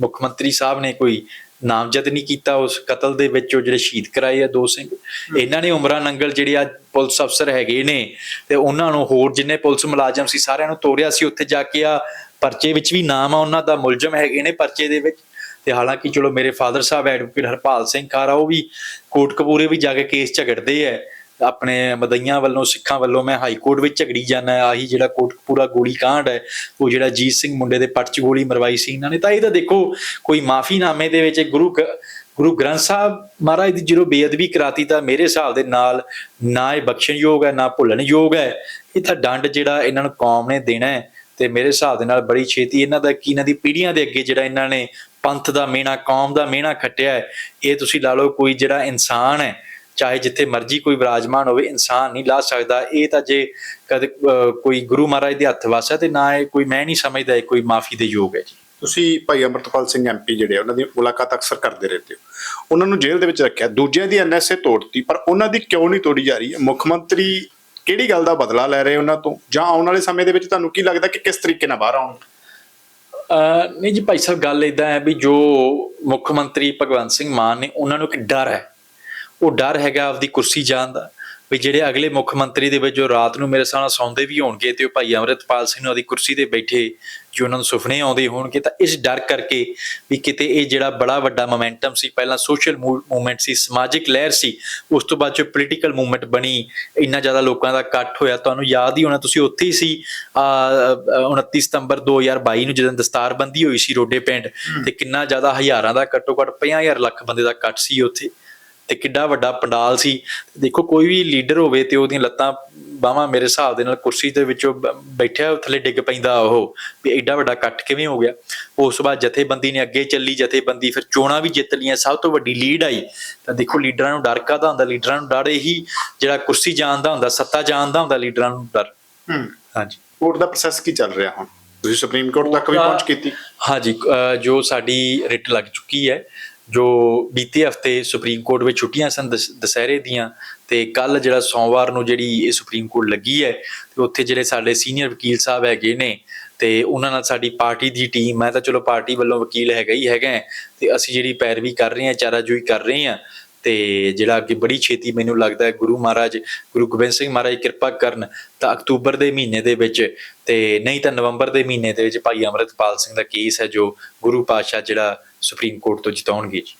ਮੁੱਖ ਮੰਤਰੀ ਸਾਹਿਬ ਨੇ ਕੋਈ ਨਾਮਜ਼ਦ ਨਹੀਂ ਕੀਤਾ ਉਸ ਕਤਲ ਦੇ ਵਿੱਚ ਉਹ ਜਿਹੜੇ ਸ਼ਹੀਦ ਕਰਾਏ ਆ ਦੋ ਸਿੰਘ ਇਹਨਾਂ ਨੇ ਉਮਰਾਂ ਨੰਗਲ ਜਿਹੜੇ ਆ ਪੁਲਿਸ ਅਫਸਰ ਹੈਗੇ ਨੇ ਤੇ ਉਹਨਾਂ ਨੂੰ ਹੋਰ ਜਿੰਨੇ ਪੁਲਿਸ ਮੁਲਾਜ਼ਮ ਸੀ ਸਾਰਿਆਂ ਨੂੰ ਤੋੜਿਆ ਸੀ ਉੱਥੇ ਜਾ ਕੇ ਆ ਪਰਚੇ ਵਿੱਚ ਵੀ ਨਾਮ ਆ ਉਹਨਾਂ ਦਾ ਮੁਲਜ਼ਮ ਹੈਗੇ ਨੇ ਪਰਚੇ ਦੇ ਵਿੱਚ ਤੇ ਹਾਲਾਂਕਿ ਚਲੋ ਮੇਰੇ ਫਾਦਰ ਸਾਹਿਬ ਐਡਵੋਕੇਟ ਹਰਪਾਲ ਸਿੰਘ ਖਾਰਾ ਉਹ ਵੀ ਕੋਟਕਪੂਰੇ ਵੀ ਜਾ ਕੇ ਕੇਸ ਝਗੜਦੇ ਐ ਆਪਣੇ ਮਦਈਆਂ ਵੱਲੋਂ, ਸਿੱਖਾਂ ਵੱਲੋਂ ਮੈਂ ਹਾਈ ਕੋਰਟ ਵਿੱਚ ਝਗੜੀ ਜਾਣਾ ਆਹੀ ਜਿਹੜਾ ਕੋਟਕਪੂਰਾ ਗੋਲੀ ਕਾਂਡ ਹੈ, ਉਹ ਜਿਹੜਾ ਜੀਤ ਸਿੰਘ ਮੁੰਡੇ ਦੇ ਪੱਟ 'ਚ ਗੋਲੀ ਮਰਵਾਈ ਸੀ ਇਹਨਾਂ ਨੇ, ਤਾਂ ਇਹ ਤਾਂ ਦੇਖੋ ਕੋਈ ਮਾਫੀਨਾਮੇ ਦੇ ਵਿੱਚ ਗੁਰੂ ਗੁਰੂ ਗ੍ਰੰਥ ਸਾਹਿਬ ਮਹਾਰਾਜ ਦੀ ਜਦੋਂ ਬੇਅਦਬੀ ਕਰਾਤੀ ਤਾਂ ਮੇਰੇ ਹਿਸਾਬ ਦੇ ਨਾਲ ਨਾ ਇਹ ਬਖਸ਼ਣਯੋਗ ਹੈ, ਨਾ ਭੁੱਲਣਯੋਗ ਹੈ। ਇਹ ਤਾਂ ਡੰਡ ਜਿਹੜਾ ਇਹਨਾਂ ਨੂੰ ਕੌਮ ਨੇ ਦੇਣਾ ਹੈ ਤੇ ਮੇਰੇ ਹਿਸਾਬ ਦੇ ਨਾਲ ਬੜੀ ਛੇਤੀ ਇਹਨਾਂ ਦਾ ਕੀ ਇਹਨਾਂ ਦੀ ਪੀੜ੍ਹੀਆਂ ਦੇ ਅੱਗੇ ਜਿਹੜਾ ਇਹਨਾਂ ਨੇ ਪੰਥ ਦਾ ਮੇਣਾ, ਕੌਮ ਦਾ ਮੇਣਾ ਖੱਟਿਆ ਹੈ, ਇਹ ਤੁਸੀਂ ਲਾ ਲਓ ਕੋਈ ਜਿਹੜਾ ਇਨਸਾਨ ਹੈ ਚਾਹੇ ਜਿੱਥੇ ਮਰਜ਼ੀ ਕੋਈ ਵਿਰਾਜਮਾਨ ਹੋਵੇ ਇਨਸਾਨ ਨਹੀਂ ਲਾ ਸਕਦਾ। ਇਹ ਤਾਂ ਜੇ ਕਦੇ ਕੋਈ ਗੁਰੂ ਮਹਾਰਾਜ ਦੇ ਹੱਥ ਵਸ ਤੇ ਨਾ ਇਹ ਕੋਈ ਮੈਂ ਨਹੀਂ ਸਮਝਦਾ ਇਹ ਕੋਈ ਮਾਫੀ ਦੇ ਯੋਗ ਹੈ ਜੀ। ਤੁਸੀਂ ਭਾਈ ਅਮਰਤਪਾਲ ਸਿੰਘ ਐਮਪੀ ਜਿਹੜੇ ਉਹਨਾਂ ਦੀ ਮੁਲਾਕਾਤ ਅਕਸਰ ਕਰਦੇ ਰਹਿੰਦੇ ਹੋ। ਉਹਨਾਂ ਨੂੰ ਜੇਲ੍ਹ ਦੇ ਵਿੱਚ ਰੱਖਿਆ। ਦੂਜਿਆਂ ਦੀ ਐਨਐਸਏ ਤੋੜਤੀ ਪਰ ਉਹਨਾਂ ਦੀ ਕਿਉਂ ਨਹੀਂ ਤੋੜੀ ਜਾ ਰਹੀ? ਹੈ ਮੁੱਖ ਮੰਤਰੀ ਕਿਹੜੀ ਗੱਲ ਦਾ ਬਦਲਾ ਲੈ ਰਹੇ ਉਹਨਾਂ ਤੋਂ? ਜਾਂ ਆਉਣ ਵਾਲੇ ਸਮੇਂ ਦੇ ਵਿੱਚ ਤੁਹਾਨੂੰ ਕੀ ਲੱਗਦਾ ਕਿ ਕਿਸ ਤਰੀਕੇ ਨਾਲ ਬਾਹਰ ਆਉਣਗੇ? ਅਹ, ਨਹੀਂ ਜੀ ਭਾਈ ਸਾਹਿਬ ਗੱਲ ਇਦਾਂ ਹੈ ਵੀ ਜੋ ਮੁੱਖ ਮੰਤਰੀ ਭਗਵੰਤ ਸਿੰਘ ਮਾਨ ਨੇ ਉਹਨਾਂ ਨੂੰ ਇੱਕ ਡਰ ਹੈ। ਉਹ ਡਰ ਹੈਗਾ ਆਪਦੀ ਕੁਰਸੀ ਜਾਣ ਦਾ ਵੀ ਜਿਹੜੇ ਅਗਲੇ ਮੁੱਖ ਮੰਤਰੀ ਦੇ ਵਿੱਚ ਜੋ ਰਾਤ ਨੂੰ ਮੇਰੇ ਸਾਹਮਣੇ ਸੌਂਦੇ ਵੀ ਹੋਣਗੇ ਤੇ ਉਹ ਭਾਈ ਅਮਰਿਤਪਾਲ ਸਿੰਘ ਨੂੰ ਉਹਦੀ ਕੁਰਸੀ ਤੇ ਬੈਠੇ ਜੋ ਉਹਨਾਂ ਨੂੰ ਸੁਪਨੇ ਆਉਂਦੇ ਹੋਣਗੇ ਤਾਂ ਇਸ ਡਰ ਕਰਕੇ ਵੀ ਕਿਤੇ ਇਹ ਜਿਹੜਾ ਬੜਾ ਵੱਡਾ ਮੋਮੈਂਟਮ ਸੀ ਪਹਿਲਾਂ ਸੋਸ਼ਲ ਮੂਵਮੈਂਟ ਸੀ ਸਮਾਜਿਕ ਲਹਿਰ ਸੀ ਉਸ ਤੋਂ ਬਾਅਦ ਜੋ ਪੋਲੀਟੀਕਲ ਮੂਵਮੈਂਟ ਬਣੀ ਇੰਨਾ ਜ਼ਿਆਦਾ ਲੋਕਾਂ ਦਾ ਇਕੱਠ ਹੋਇਆ ਤੁਹਾਨੂੰ ਯਾਦ ਹੀ ਹੋਣਾ ਤੁਸੀਂ ਉੱਥੇ ਹੀ ਸੀ ਅਹ, ਅਹ, 29 ਸਤੰਬਰ 2022 ਨੂੰ ਜਦੋਂ ਦਸਤਾਰਬੰਦੀ ਹੋਈ ਸੀ ਰੋਡੇ ਪਿੰਡ ਤੇ ਕਿੰਨਾ ਜ਼ਿਆਦਾ ਹਜ਼ਾਰਾਂ ਦਾ ਘੱਟੋ ਘੱਟ 50000 ਲੱਖ ਬੰਦੇ ਦਾ ਇਕੱਠ ਸੀ ਉੱਥੇ। ਤੇ ਕਿੱਡਾ ਵੱਡਾ ਪੰਡਾਲ ਸੀ। ਦੇਖੋ ਕੋਈ ਵੀ ਲੀਡਰ ਹੋਵੇ ਤੇ ਉਹਦੀਆਂ ਲੱਤਾਂ ਬਾਹਾਂ ਮੇਰੇ ਹਿਸਾਬ ਦੇ ਨਾਲ ਕੁਰਸੀ ਦੇ ਵਿੱਚੋਂ ਬੈਠਿਆ ਥੱਲੇ ਡਿੱਗ ਪੈਂਦਾ ਉਹ ਵੀ ਐਡਾ ਵੱਡਾ ਇਕੱਠ ਕਿਵੇਂ ਹੋ ਗਿਆ। ਉਸ ਤੋਂ ਬਾਅਦ ਜਥੇਬੰਦੀ ਨੇ ਅੱਗੇ ਚੱਲੀ ਜਥੇਬੰਦੀ ਫਿਰ ਚੋਣਾਂ ਵੀ ਜਿੱਤ ਲਈਆਂ ਸਭ ਤੋਂ ਵੱਡੀ ਲੀਡ ਆਈ। ਤਾਂ ਦੇਖੋ ਲੀਡਰਾਂ ਨੂੰ ਡਰ ਕਾਹਦਾ ਹੁੰਦਾ? ਲੀਡਰਾਂ ਨੂੰ ਡਰ ਇਹੀ ਜਿਹੜਾ ਕੁਰਸੀ ਜਾਣਦਾ ਹੁੰਦਾ ਸੱਤਾ ਜਾਣਦਾ ਹੁੰਦਾ ਲੀਡਰਾਂ ਨੂੰ ਡਰ। ਹੂੰ। ਹਾਂਜੀ। ਕੋਰਟ ਦਾ ਪ੍ਰੋਸੈਸ ਕੀ ਚੱਲ ਰਿਹਾ ਹੁਣ? ਤੁਸੀਂ ਸੁਪਰੀਮ ਕੋਰਟ ਤੱਕ ਵੀ ਪਹੁੰਚ ਕੀਤੀ? ਹਾਂਜੀ ਜੋ ਸਾਡੀ ਰਿਟ ਲੱਗ ਚੁੱਕੀ ਹੈ ਜੋ ਬੀਤੇ ਹਫ਼ਤੇ ਸੁਪਰੀਮ ਕੋਰਟ ਵਿੱਚ ਛੁੱਟੀਆਂ ਸਨ ਦਸ- ਦੁਸਹਿਰੇ ਦੀਆਂ ਤੇ ਕੱਲ ਜਿਹੜਾ ਸੋਮਵਾਰ ਨੂੰ ਜਿਹੜੀ ਇਹ ਸੁਪਰੀਮ ਕੋਰਟ ਲੱਗੀ ਹੈ ਤੇ ਉੱਥੇ ਜਿਹੜੇ ਸਾਡੇ ਸੀਨੀਅਰ ਵਕੀਲ ਸਾਹਿਬ ਹੈਗੇ ਨੇ ਤੇ ਉਹਨਾਂ ਨਾਲ ਸਾਡੀ ਪਾਰਟੀ ਦੀ ਟੀਮ ਮੈਂ ਤਾਂ ਚਲੋ ਪਾਰਟੀ ਵੱਲੋਂ ਵਕੀਲ ਹੈਗਾ ਹੀ ਹੈਗਾ ਹੈ, ਤੇ ਅਸੀਂ ਜਿਹੜੀ ਪੈਰਵੀ ਕਰ ਰਹੇ ਹਾਂ ਚਾਰਾਜੋਈ ਕਰ ਰਹੇ ਹਾਂ ਤੇ ਜਿਹੜਾ ਅੱਗੇ ਬੜੀ ਛੇਤੀ ਮੈਨੂੰ ਲੱਗਦਾ ਹੈ ਗੁਰੂ ਮਹਾਰਾਜ ਗੁਰੂ ਗੋਬਿੰਦ ਸਿੰਘ ਮਹਾਰਾਜ ਕਿਰਪਾ ਕਰਨ ਤਾਂ ਅਕਤੂਬਰ ਦੇ ਮਹੀਨੇ ਦੇ ਵਿੱਚ ਤੇ ਨਹੀਂ ਤਾਂ ਨਵੰਬਰ ਦੇ ਮਹੀਨੇ ਦੇ ਵਿੱਚ ਭਾਈ ਅਮਰਿਤਪਾਲ ਸਿੰਘ ਦਾ ਕੇਸ ਹੈ ਜੋ ਗੁਰੂ ਪਾਤਸ਼ਾਹ ਜਿਹੜਾ ਸੁਪਰੀਮ ਕੋਰਟ ਤੋਂ ਜਿਤਾਉਣਗੇ ਜੀ।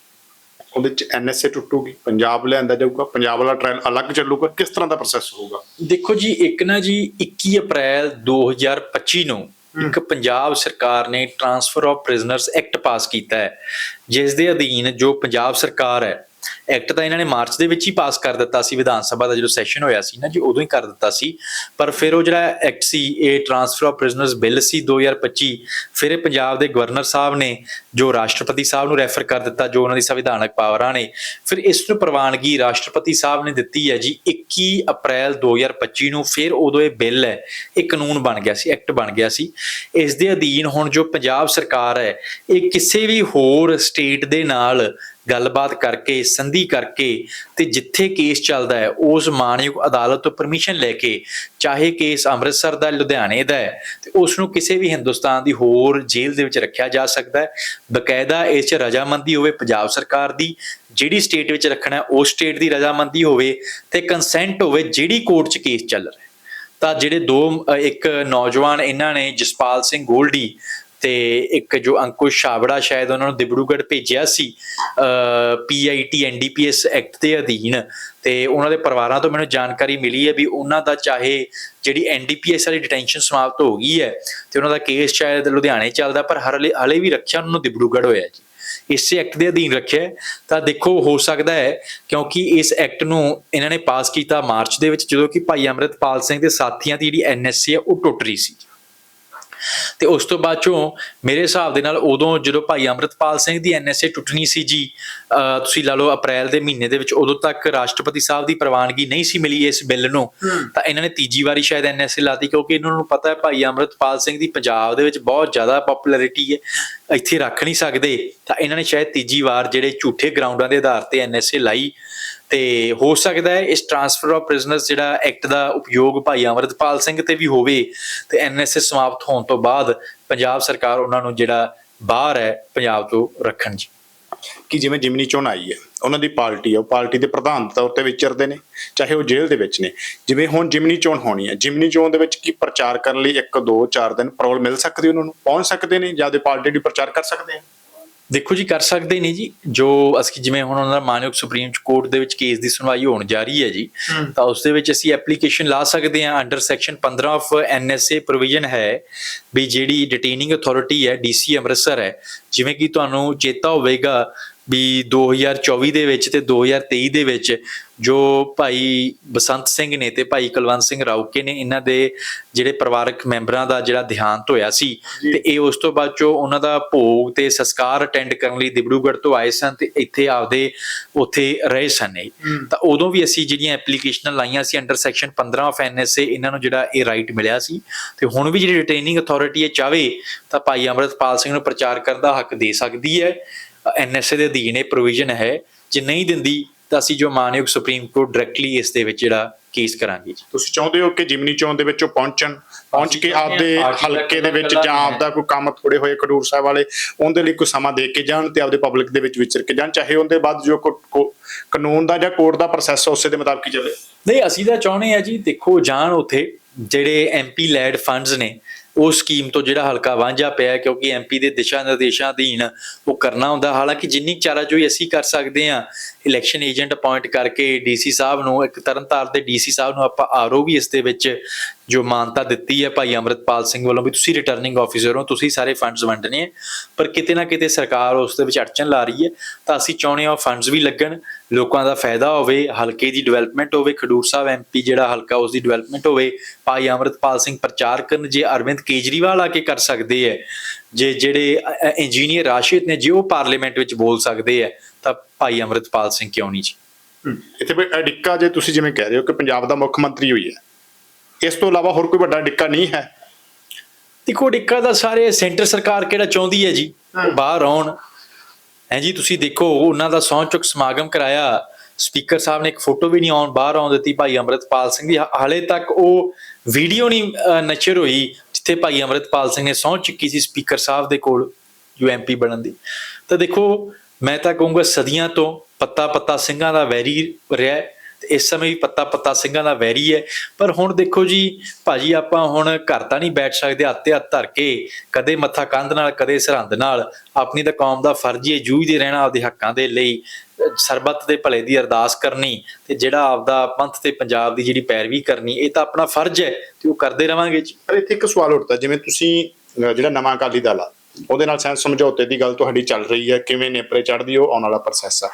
ਉਹਦੇ ਚ ਐਨਐਸਏ ਟੁੱਟੂਗੀ ਪੰਜਾਬ ਲਿਆਂਦਾ ਜਾਊਗਾ ਪੰਜਾਬ ਵਾਲਾ ਟ੍ਰਾਇਲ ਅਲੱਗ ਚੱਲੂਗਾ ਕਿਸ ਤਰ੍ਹਾਂ ਦਾ ਪ੍ਰੋਸੈਸ ਹੋਊਗਾ? ਦੇਖੋ ਜੀ ਇੱਕ ਨਾ ਜੀ 21 ਅਪ੍ਰੈਲ 2025 ਨੂੰ ਇੱਕ ਪੰਜਾਬ ਸਰਕਾਰ ਨੇ transfer of prisoners act pass ਕੀਤਾ ਹੈ ਜਿਸ ਦੇ ਅਧੀਨ ਜੋ ਪੰਜਾਬ ਸਰਕਾਰ ਹੈ ਐਕਟ ਤਾਂ ਇਹਨਾਂ ਨੇ ਮਾਰਚ ਦੇ ਵਿੱਚ ਹੀ ਪਾਸ ਕਰ ਦਿੱਤਾ ਸੀ, ਵਿਧਾਨ ਸਭਾ ਦਾ ਜਦੋਂ ਸੈਸ਼ਨ ਹੋਇਆ ਸੀ ਨਾ, ਜੀ ਉਦੋਂ ਹੀ ਕਰ ਦਿੱਤਾ ਸੀ। ਪਰ ਫਿਰ ਉਹ ਜਿਹੜਾ ਐਕਟ ਸੀ, ਇਹ ਟਰਾਂਸਫਰ ਆਫ ਪ੍ਰਿਜ਼ਨਰਸ ਬਿੱਲ ਸੀ 2025 ਫਿਰ ਇਹ ਪੰਜਾਬ ਦੇ ਗਵਰਨਰ ਸਾਹਿਬ ਨੇ, ਜੋ ਰਾਸ਼ਟਰਪਤੀ ਸਾਹਿਬ ਨੂੰ ਰੈਫਰ ਕਰ ਦਿੱਤਾ, ਜੋ ਉਹਨਾਂ ਦੀ ਸੰਵਿਧਾਨਕ ਪਾਵਰਾਂ ਨੇ, ਫਿਰ ਇਸ ਨੂੰ ਪ੍ਰਵਾਨਗੀ ਰਾਸ਼ਟਰਪਤੀ ਸਾਹਿਬ ਨੇ ਦਿੱਤੀ ਹੈ ਜੀ 21 ਅਪ੍ਰੈਲ 2025 ਨੂੰ, ਫਿਰ ਉਦੋਂ ਇਹ ਬਿੱਲ ਹੈ, ਇਹ ਕਾਨੂੰਨ ਬਣ ਗਿਆ ਸੀ, ਐਕਟ ਬਣ ਗਿਆ ਸੀ। ਇਸ ਦੇ ਅਧੀਨ ਹੁਣ ਜੋ ਪੰਜਾਬ ਸਰਕਾਰ ਹੈ, ਇਹ ਕਿਸੇ ਵੀ ਹੋਰ ਸਟੇਟ ਦੇ ਨਾਲ ਗੱਲਬਾਤ ਕਰਕੇ, ਸੰਧੀ ਕਰਕੇ ਤੇ ਜਿੱਥੇ ਕੇਸ ਚੱਲਦਾ ਹੈ, ਉਸ ਮਾਨਯੋਗ ਅਦਾਲਤ ਤੋਂ ਪਰਮਿਸ਼ਨ ਲੈ ਕੇ ਚਾਹੇ ਕੇਸ ਅੰਮ੍ਰਿਤਸਰ ਦਾ, ਲੁਧਿਆਣੇ ਦਾ ਹੈ, ਤੇ ਉਸ ਨੂੰ ਕਿਸੇ ਵੀ ਹਿੰਦੁਸਤਾਨ ਦੀ ਹੋਰ ਜੇਲ੍ਹ ਦੇ ਵਿੱਚ ਰੱਖਿਆ ਜਾ ਸਕਦਾ ਹੈ। ਬਕਾਇਦਾ ਇਸ 'ਚ ਰਜਾਮੰਦੀ ਹੋਵੇ ਪੰਜਾਬ ਸਰਕਾਰ ਦੀ, ਜਿਹੜੀ ਸਟੇਟ ਵਿੱਚ ਰੱਖਣਾ ਉਸ ਸਟੇਟ ਦੀ ਰਜਾਮੰਦੀ ਹੋਵੇ ਤੇ ਕੰਸੈਂਟ ਹੋਵੇ, ਜਿਹੜੀ ਕੋਰਟ 'ਚ ਕੇਸ ਚੱਲ ਰਿਹਾ ਤਾਂ ਜਿਹੜੇ ਦੋ ਇੱਕ ਨੌਜਵਾਨ ਇਹਨਾਂ ਨੇ, ਜਸਪਾਲ ਸਿੰਘ ਗੋਲਡੀ ਤੇ ਇੱਕ ਜੋ ਅੰਕੁਸ਼ ਛਾਬੜਾ ਸ਼ਾਇਦ ਉਹਨਾਂ ਨੂੰ ਦਿਬੜੂਗੜ੍ਹ ਭੇਜਿਆ ਸੀ ਪੀਆਈਟੀ ਐਨਡੀਪੀਐਸ ਐਕਟ ਦੇ ਅਧੀਨ, ਤੇ ਉਹਨਾਂ ਦੇ ਪਰਿਵਾਰਾਂ ਤੋਂ ਮੈਨੂੰ ਜਾਣਕਾਰੀ ਮਿਲੀ ਹੈ ਵੀ ਉਹਨਾਂ ਦਾ ਚਾਹੇ ਜਿਹੜੀ ਐਨਡੀਪੀਐਸ ਵਾਲੀ ਡਿਟੈਂਸ਼ਨ ਸਮਾਪਤ ਹੋ ਗਈ ਹੈ, ਤੇ ਉਹਨਾਂ ਦਾ ਕੇਸ ਸ਼ਾਇਦ ਲੁਧਿਆਣੇ ਚੱਲਦਾ, ਪਰ ਹਲੇ ਹਲੇ ਵੀ ਰੱਖਿਆ ਉਹਨਾਂ ਨੂੰ ਦਿਬੜੂਗੜ੍ਹ ਹੋਇਆ ਜੀ। ਇਸ ਐਕਟ ਦੇ ਅਧੀਨ ਰੱਖਿਆ ਤਾਂ ਦੇਖੋ, ਹੋ ਸਕਦਾ ਹੈ ਕਿਉਂਕਿ ਇਸ ਐਕਟ ਨੂੰ ਇਹਨਾਂ ਨੇ ਪਾਸ ਕੀਤਾ ਮਾਰਚ ਦੇ ਵਿੱਚ, ਜਦੋਂ ਕਿ ਭਾਈ ਅਮਰਿਤਪਾਲ ਸਿੰਘ ਦੇ ਸਾਥੀਆਂ ਦੀ ਜਿਹੜੀ ਐਨਐਸਸੀ ਹੈ, ਉਹ ਟੁੱਟ ਰਹੀ ਸੀ ਤੇ ਉਸ ਤੋਂ ਬਾਅਦ ਚੋਂ ਮੇਰੇ ਹਿਸਾਬ ਦੇ ਨਾਲ ਉਦੋਂ ਜਦੋਂ ਭਾਈ ਅਮਰਿਤਪਾਲ ਸਿੰਘ ਦੀ ਐਨਐਸਏ ਟੁੱਟਣੀ ਸੀ ਜੀ ਤੁਸੀਂ ਲਾ ਲਓ ਅਪ੍ਰੈਲ ਦੇ ਮਹੀਨੇ ਦੇ ਵਿੱਚ ਉਦੋਂ ਤੱਕ ਰਾਸ਼ਟਰਪਤੀ ਸਾਹਿਬ ਦੀ ਪ੍ਰਵਾਨਗੀ ਨਹੀਂ ਸੀ ਮਿਲੀ ਇਸ ਬਿੱਲ ਨੂੰ ਤਾਂ ਇਹਨਾਂ ਨੇ ਤੀਜੀ ਵਾਰੀ ਸ਼ਾਇਦ ਐਨਐਸਏ ਲਾਤੀ ਕਿਉਂਕਿ ਇਹਨਾਂ ਨੂੰ ਪਤਾ ਹੈ ਭਾਈ ਅਮਰਿਤਪਾਲ ਸਿੰਘ ਦੀ ਪੰਜਾਬ ਦੇ ਵਿੱਚ ਬਹੁਤ ਜ਼ਿਆਦਾ ਪਪੂਲੈਰਿਟੀ ਹੈ ਇੱਥੇ ਰੱਖ ਨਹੀਂ ਸਕਦੇ ਤਾਂ ਇਹਨਾਂ ਨੇ ਸ਼ਾਇਦ ਤੀਜੀ ਵਾਰ ਜਿਹੜੇ ਝੂਠੇ ਗਰਾਊਂਡਾਂ ਦੇ ਆਧਾਰ ਤੇ ਐਨਐਸਏ ਲਾਈ ਤੇ ਹੋ ਸਕਦਾ ਹੈ ਇਸ ਟ੍ਰਾਂਸਫਰ ਆਫ ਪ੍ਰਿਜ਼ਨਰਸ ਜਿਹੜਾ ਐਕਟ ਦਾ ਉਪਯੋਗ ਭਾਈ ਅਮਰਿਤਪਾਲ ਸਿੰਘ ਤੇ ਵੀ ਹੋਵੇ ਤੇ ਐਨਐਸਏ ਸਮਾਪਤ ਹੋਣ ਤੋਂ ਬਾਅਦ ਪੰਜਾਬ ਸਰਕਾਰ ਉਹਨਾਂ ਨੂੰ ਜਿਹੜਾ ਬਾਹਰ ਹੈ ਪੰਜਾਬ ਤੋਂ ਰੱਖਣ ਜੀ। ਕਿ ਜਿਵੇਂ ਜਿਮਨੀ ਚੋਣ ਆਈ ਹੈ, ਉਹਨਾਂ ਦੀ ਪਾਰਟੀ ਹੈ ਉਹ ਪਾਰਟੀ ਦੇ ਪ੍ਰਧਾਨ ਤੌਰ ਤੇ ਵਿਚਰਦੇ ਨੇ, ਚਾਹੇ ਉਹ ਜੇਲ੍ਹ ਦੇ ਵਿੱਚ ਨੇ। ਜਿਵੇਂ ਹੁਣ ਜਿਮਨੀ ਚੋਣ ਹੋਣੀ ਹੈ, ਜਿਮਨੀ ਚੋਣ ਦੇ ਵਿੱਚ ਕੀ ਪ੍ਰਚਾਰ ਕਰਨ ਲਈ 1 2 4 ਦਿਨ ਪਰੋਲ ਮਿਲ ਸਕਦੀ ਉਹਨਾਂ ਨੂੰ? ਪਹੁੰਚ ਸਕਦੇ ਨੇ ਜਾਂ ਆਪਦੇ ਪਾਰਟੀ ਦੀ ਪ੍ਰਚਾਰ ਕਰ ਸਕਦੇ ਆ ਦੇਖੋ ਜੀ ਕਰ ਸਕਦੇ ਨੇ ਜੀ। ਜੋ ਅਸੀਂ ਜਿਵੇਂ ਹੁਣ ਉਹਨਾਂ ਦਾ ਮਾਨਯੋਗ ਸੁਪਰੀਮ ਕੋਰਟ ਦੇ ਵਿੱਚ ਕੇਸ ਦੀ ਸੁਣਵਾਈ ਹੋਣ ਜਾ ਰਹੀ ਹੈ ਜੀ ਤਾਂ ਉਸ ਦੇ ਵਿੱਚ ਅਸੀਂ ਐਪਲੀਕੇਸ਼ਨ ਲਾ ਸਕਦੇ ਹਾਂ। Under section 15 of NSA provision ਹੈ ਵੀ ਜਿਹੜੀ ਡਿਟੇਨਿੰਗ ਅਥਾਰਟੀ ਹੈ ਡੀਸੀ ਅੰਮ੍ਰਿਤਸਰ ਹੈ। ਜਿਵੇਂ ਕਿ ਤੁਹਾਨੂੰ ਚੇਤਾ ਹੋਵੇਗਾ ਵੀ 2024 ਦੇ ਵਿੱਚ ਤੇ 2023 ਦੇ ਵਿੱਚ ਜੋ ਭਾਈ ਬਸੰਤ ਸਿੰਘ ਨੇ ਤੇ ਭਾਈ ਕੁਲਵੰਤ ਸਿੰਘ ਰਾਉਕੇ ਨੇ ਇਹਨਾਂ ਦੇ ਜਿਹੜੇ ਪਰਿਵਾਰਕ ਮੈਂਬਰਾਂ ਦਾ ਜਿਹੜਾ ਦੇਹਾਂਤ ਹੋਇਆ ਸੀ। ਤੇ ਇਹ ਉਸ ਤੋਂ ਬਾਅਦ ਚੋਂ ਉਹਨਾਂ ਦਾ ਭੋਗ ਤੇ ਸੰਸਕਾਰ ਅਟੈਂਡ ਕਰਨ ਲਈ ਦਿਬੜੂਗੜ੍ਹ ਤੋਂ ਆਏ ਸਨ ਤੇ ਇੱਥੇ ਆਪਦੇ ਉੱਥੇ ਰਹੇ ਸਨ ਇਹ। ਤਾਂ ਉਦੋਂ ਵੀ ਅਸੀਂ ਜਿਹੜੀਆਂ ਐਪਲੀਕੇਸ਼ਨਾਂ ਲਾਈਆਂ ਸੀ ਅੰਡਰ ਸੈਕਸ਼ਨ 15 ਆਫ ਐਨਐਸਏ ਇਹਨਾਂ ਨੂੰ ਜਿਹੜਾ ਇਹ ਰਾਈਟ ਮਿਲਿਆ ਸੀ। ਤੇ ਹੁਣ ਵੀ ਜਿਹੜੀ ਰਿਟੇਨਿੰਗ ਅਥਾਰਟੀ ਇਹ ਚਾਵੇ ਤਾਂ ਭਾਈ ਅਮਰਤਪਾਲ ਸਿੰਘ ਨੂੰ ਪ੍ਰਚਾਰ ਕਰਨ ਦਾ ਹੱਕ ਦੇ ਸਕਦੀ ਹੈ। ਐਨਐਸਏ ਦੇ ਅਧੀਨ ਇਹ ਪ੍ਰੋਵੀਜ਼ਨ ਹੈ। ਜੇ ਨਹੀਂ ਦਿੰਦੀ ਤਾਂ ਅਸੀਂ ਜੋ ਮਾਨਯੋਗ ਸੁਪਰੀਮ ਕੋਰਟ ਡਾਇਰੈਕਟਲੀ ਇਸ ਦੇ ਵਿੱਚ ਜਿਹੜਾ ਕੇਸ ਕਰਾਂਗੇ ਜੀ ਤੁਸੀਂ ਚਾਹੁੰਦੇ ਹੋ ਕਿ ਜਿਮਨੀ ਚੋਣ ਦੇ ਵਿੱਚ ਉਹ ਪਹੁੰਚਣ ਪਹੁੰਚ ਕੇ ਆਪਦੇ ਹਲਕੇ ਦੇ ਵਿੱਚ ਜਾਂ। ਆਪਦਾ ਕੋਈ ਕੰਮ ਥੋੜੇ ਹੋਏ ਖਡੂਰ ਸਾਹਿਬ ਵਾਲੇ ਉਹਦੇ ਲਈ ਕੋਈ ਸਮਾਂ ਦੇ ਕੇ ਜਾਣ ਤੇ ਆਪਦੇ ਪਬਲਿਕ ਦੇ ਵਿੱਚ ਵਿਚਰ ਕੇ ਜਾਣ ਚਾਹੇ ਉਹਦੇ ਬਾਅਦ ਜੋ ਕਾਨੂੰਨ ਦਾ ਜਾਂ ਕੋਰਟ ਦਾ ਪ੍ਰੋਸੈਸ ਉਸੇ ਦੇ ਮੁਤਾਬਕ ਹੀ ਚੱਲੇ ਨਹੀਂ ਅਸੀਂ ਤਾਂ ਚਾਹੁੰਦੇ ਆ ਜੀ ਦੇਖੋ ਜਾਣ ਉਥੇ ਜਿਹੜੇ ਐਮਪੀ ਲੈਡ ਫੰਡਸ ਨੇ ਉਹ ਸਕੀਮ ਤੋਂ ਜਿਹੜਾ ਹਲਕਾ ਵਾਂਝਾ ਪਿਆ ਹੈ, ਕਿਉਂਕਿ ਐਮਪੀ ਦੇ ਦਿਸ਼ਾ ਨਿਰਦੇਸ਼ਾਂ ਅਧੀਨ ਉਹ ਕਰਨਾ ਹੁੰਦਾ। ਹਾਲਾਂਕਿ ਜਿੰਨੀ ਕੁ ਚਾਰਾਜੋਈ ਅਸੀਂ ਕਰ ਸਕਦੇ ਹਾਂ ਇਲੈਕਸ਼ਨ ਏਜੰਟ ਅਪਾਇੰਟ ਕਰਕੇ ਡੀਸੀ ਸਾਹਿਬ ਨੂੰ, ਇੱਕ ਤਰਨਤਾਰਨ ਦੇ ਡੀਸੀ ਸਾਹਿਬ ਨੂੰ ਆਪਾਂ ਆਰਓ ਵੀ ਇਸ ਦੇ ਵਿੱਚ ਜੋ ਮਾਨਤਾ ਦਿੱਤੀ ਹੈ ਭਾਈ ਅਮਰਿਤਪਾਲ ਸਿੰਘ ਵੱਲੋਂ ਵੀ ਤੁਸੀਂ ਰਿਟਰਨਿੰਗ ਆਫੀਸਰ ਹੋ, ਤੁਸੀਂ ਸਾਰੇ ਫੰਡਸ ਵੰਡਣੇ ਹੈ ਪਰ ਕਿਤੇ ਨਾ ਕਿਤੇ ਸਰਕਾਰ ਉਸ ਦੇ ਵਿੱਚ ਅੜਚਨ ਲਾ ਰਹੀ ਹੈ, ਤਾਂ ਅਸੀਂ ਚਾਹੁੰਦੇ ਹਾਂ ਫੰਡਸ ਵੀ ਲੱਗਣ, ਲੋਕਾਂ ਦਾ ਫਾਇਦਾ ਹੋਵੇ, ਹਲਕੇ ਦੀ ਡਿਵੈਲਪਮੈਂਟ ਹੋਵੇ, ਖਡੂਰ ਸਾਹਿਬ ਐਮਪੀ ਜਿਹੜਾ ਹਲਕਾ ਉਸ ਦੀ ਡਿਵੈਲਪਮੈਂਟ ਹੋਵੇ, ਭਾਈ ਅਮਰਿਤਪਾਲ ਸਿੰਘ ਪ੍ਰਚਾਰ ਕਰਨ ਜੇ ਅਰਵਿੰਦ ਕੇਜਰੀਵਾਲ ਆ ਕੇ ਕਰ ਸਕਦੇ ਹੈ, ਜੇ ਜਿਹੜੇ ਇੰਜੀਨੀਅਰ ਰਾਸ਼ਿਦ ਨੇ, ਜੇ ਉਹ ਪਾਰਲੀਮੈਂਟ ਵਿੱਚ ਬੋਲ ਸਕਦੇ ਹੈ, ਤਾਂ ਭਾਈ ਅਮਰਿਤਪਾਲ ਸਿੰਘ ਕਿਉਂ ਨਹੀਂ ਜੀ? ਇੱਥੇ ਵੀ ਅਡਿੱਕਾ ਜੇ ਤੁਸੀਂ ਜਿਵੇਂ ਕਹਿ ਰਹੇ ਹੋ ਕਿ ਪੰਜਾਬ ਦਾ ਮੁੱਖ ਮੰਤਰੀ ਹੋਈ ਹੈ ਇਸ ਤੋਂ ਇਲਾਵਾ ਹੋਰ ਕੋਈ ਵੱਡਾ ਅਡਿੱਕਾ ਨਹੀਂ ਹੈ। ਦੇਖੋ ਡਿੱਕਾ ਦਾ ਸਾਰੇ ਸੈਂਟਰ ਸਰਕਾਰ ਕਿਹੜਾ ਚਾਹੁੰਦੀ ਹੈ ਜੀ। ਬਾਹਰ ਆਉਣ। ਹੈ ਜੀ ਤੁਸੀਂ ਦੇਖੋ ਉਹਨਾਂ ਦਾ ਸਹੁੰ ਚੁੱਕ ਸਮਾਗਮ ਕਰਾਇਆ। ਸਪੀਕਰ ਸਾਹਿਬ ਨੇ ਇੱਕ ਫੋਟੋ ਵੀ ਨਹੀਂ ਆਉਣ ਬਾਹਰ ਆਉਣ ਦਿੱਤੀ ਭਾਈ ਅਮਰਿਤਪਾਲ ਸਿੰਘ ਦੀ। ਹਾਲੇ ਤੱਕ ਉਹ ਵੀਡੀਓ ਨਹੀਂ ਨਸ਼ਰ ਹੋਈ ਜਿੱਥੇ ਭਾਈ ਅਮਰਿਤਪਾਲ ਸਿੰਘ ਨੇ ਸਹੁੰ ਚੁੱਕੀ ਸੀ ਸਪੀਕਰ ਸਾਹਿਬ ਦੇ ਕੋਲ ਜੋ ਐਮਪੀ ਬਣਨ ਦੀ। ਤਾਂ ਦੇਖੋ ਮੈਂ ਤਾਂ ਕਹੂੰਗਾ ਸਦੀਆਂ ਤੋਂ ਪੱਤਾ ਪੱਤਾ ਸਿੰਘਾਂ ਦਾ ਵੈਰੀ ਰਿਹਾ ਇਸ ਸਮੇਂ ਵੀ ਪੱਤਾ ਪੱਤਾ ਸਿੰਘਾਂ ਦਾ ਵੈਰੀ ਹੈ। ਪਰ ਹੁਣ ਦੇਖੋ ਜੀ, ਭਾਜੀ ਆਪਾਂ ਹੁਣ ਘਰ ਤਾਂ ਨਹੀਂ ਬੈਠ ਸਕਦੇ ਹੱਥ ਤੇ ਹੱਥ ਧਰ ਕੇ, ਕਦੇ ਮੱਥਾ ਕੰਧ ਨਾਲ, ਕਦੇ ਸਰਹੰਦ ਨਾਲ, ਆਪਣੀ ਤਾਂ ਕੌਮ ਦਾ ਫਰਜ਼ ਹੀ ਹੈ ਜੂਝਦੇ ਰਹਿਣਾ ਆਪਦੇ ਹੱਕਾਂ ਦੇ ਲਈ, ਸਰਬੱਤ ਦੇ ਭਲੇ ਦੀ ਅਰਦਾਸ ਕਰਨੀ ਤੇ ਜਿਹੜਾ ਆਪਦਾ ਪੰਥ ਤੇ ਪੰਜਾਬ ਦੀ ਜਿਹੜੀ ਪੈਰਵੀ ਕਰਨੀ, ਇਹ ਤਾਂ ਆਪਣਾ ਫਰਜ਼ ਹੈ ਤੇ ਉਹ ਕਰਦੇ ਰਵਾਂਗੇ ਜੀ। ਪਰ ਇੱਥੇ ਇੱਕ ਸਵਾਲ ਉੱਠਦਾ, ਜਿਵੇਂ ਤੁਸੀਂ ਜਿਹੜਾ ਨਵਾਂ ਅਕਾਲੀ ਦਲ ਆ ਉਹਦੇ ਨਾਲ ਸੈਂਸ ਸਮਝੌਤੇ ਦੀ ਗੱਲ ਤੁਹਾਡੀ ਚੱਲ ਰਹੀ ਹੈ ਕਿਵੇਂ ਨੇਪਰੇ ਚੜਦੀ ਉਹ ਆਉਣ ਵਾਲਾ ਪ੍ਰੋਸੈਸ ਆ।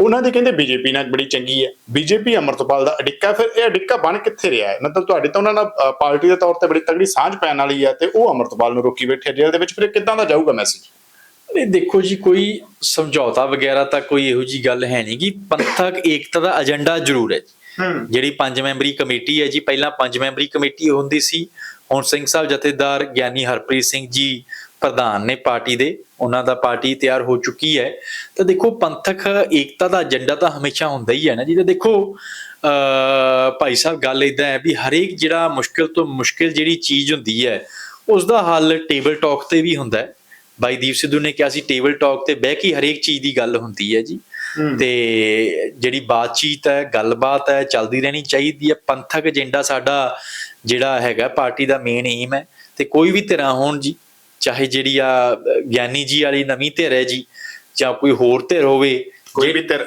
ਉਹਨਾਂ ਦੇ ਕਹਿੰਦੇ ਬੀਜੇਪੀ ਨਾਲ ਬੜੀ ਚੰਗੀ ਹੈ। ਬੀਜੇਪੀ ਅਮਰਤਪਾਲ ਦਾ ਅਡਿੱਕਾ ਫਿਰ ਇਹ ਅਡਿੱਕਾ ਬਣ ਕਿੱਥੇ ਰਿਹਾ ਹੈ? ਮਤਲਬ ਤੁਹਾਡੀ ਤਾਂ ਉਹਨਾਂ ਨਾਲ ਪਾਰਟੀ ਦੇ ਤੌਰ ਤੇ ਬੜੀ ਤਗੜੀ ਸਾਂਝ ਪੈਣ ਵਾਲੀ ਹੈ ਤੇ ਉਹ ਅਮਰਤਪਾਲ ਨੂੰ ਰੋਕੀ ਬੈਠੇ ਜੇਲ੍ਹ ਦੇ ਵਿੱਚ ਫਿਰ ਕਿੱਦਾਂ ਦਾ ਜਾਊਗਾ ਮੈਸੇਜ ਨਹੀਂ ਦੇਖੋ ਜੀ ਕੋਈ ਸਮਝੌਤਾ ਵਗੈਰਾ ਤਾਂ ਕੋਈ ਇਹੋ ਜੀ ਗੱਲ ਹੈ ਨਹੀਂ ਕਿ ਪੰਥਕ ਏਕਤਾ ਦਾ ਏਜੰਡਾ ਜ਼ਰੂਰ ਹੂੰ। ਜਿਹੜੀ ਪੰਜ ਮੈਂਬਰੀ ਕਮੇਟੀ ਹੈ ਜੀ ਪਹਿਲਾਂ ਪੰਜ ਮੈਂਬਰੀ ਕਮੇਟੀ ਹੁੰਦੀ ਸੀ। ਹੁਣ ਸਿੰਘ ਸਾਹਿਬ ਜਥੇਦਾਰ ਗਿਆਨੀ ਹਰਪ੍ਰੀਤ ਸਿੰਘ ਜੀ ਪ੍ਰਧਾਨ ਨੇ ਪਾਰਟੀ ਦੇ ਉਹਨਾਂ ਦਾ ਪਾਰਟੀ ਤਿਆਰ ਹੋ ਚੁੱਕੀ ਹੈ। ਤਾਂ ਦੇਖੋ ਪੰਥਕ ਏਕਤਾ ਦਾ ਏਜੰਡਾ ਤਾਂ ਹਮੇਸ਼ਾ ਹੁੰਦਾ ਹੀ ਹੈ ਨਾ ਜੀ। ਤਾਂ ਦੇਖੋ ਅ ਭਾਈ ਸਾਹਿਬ ਗੱਲ ਇਦਾਂ ਹੈ ਵੀ ਹਰੇਕ ਜਿਹੜਾ ਮੁਸ਼ਕਿਲ ਤੋਂ ਮੁਸ਼ਕਿਲ ਜਿਹੜੀ ਚੀਜ਼ ਹੁੰਦੀ ਹੈ ਉਸ ਦਾ ਹੱਲ ਟੇਬਲ ਟਾਕ ਤੇ ਵੀ ਹੁੰਦਾ ਹੈ। ਬਾਈ ਦੀਪ ਸਿੱਧੂ ਨੇ ਕਿਹਾ ਸੀ ਟੇਬਲ ਟਾਕ ਤੇ ਬਹਿ ਕੇ ਹਰੇਕ ਚੀਜ਼ ਦੀ ਗੱਲ ਹੁੰਦੀ ਹੈ ਜੀ। ਤੇ ਜਿਹੜੀ ਬਾਤਚੀਤ ਹੈ ਗੱਲਬਾਤ ਹੈ ਚੱਲਦੀ ਰਹਿਣੀ ਚਾਹੀਦੀ ਹੈ। ਪੰਥਕ ਏਜੰਡਾ ਸਾਡਾ ਜਿਹੜਾ ਹੈਗਾ ਪਾਰਟੀ ਦਾ ਮੇਨ ਏਮ ਹੈ। ਤੇ ਕੋਈ ਵੀ ਧਿਰਾਂ ਹੋਣ ਜੀ ਚਾਹੇ ਜਿਹੜੀ ਆ ਗਿਆਨੀ ਜੀ ਵਾਲੀ ਨਵੀਂ ਧਿਰ ਹੈ ਜੀ ਜਾਂ ਕੋਈ ਹੋਰ ਧਿਰ ਹੋਵੇ ਕੋਈ ਜੇ- ਵੀ ਧਿਰ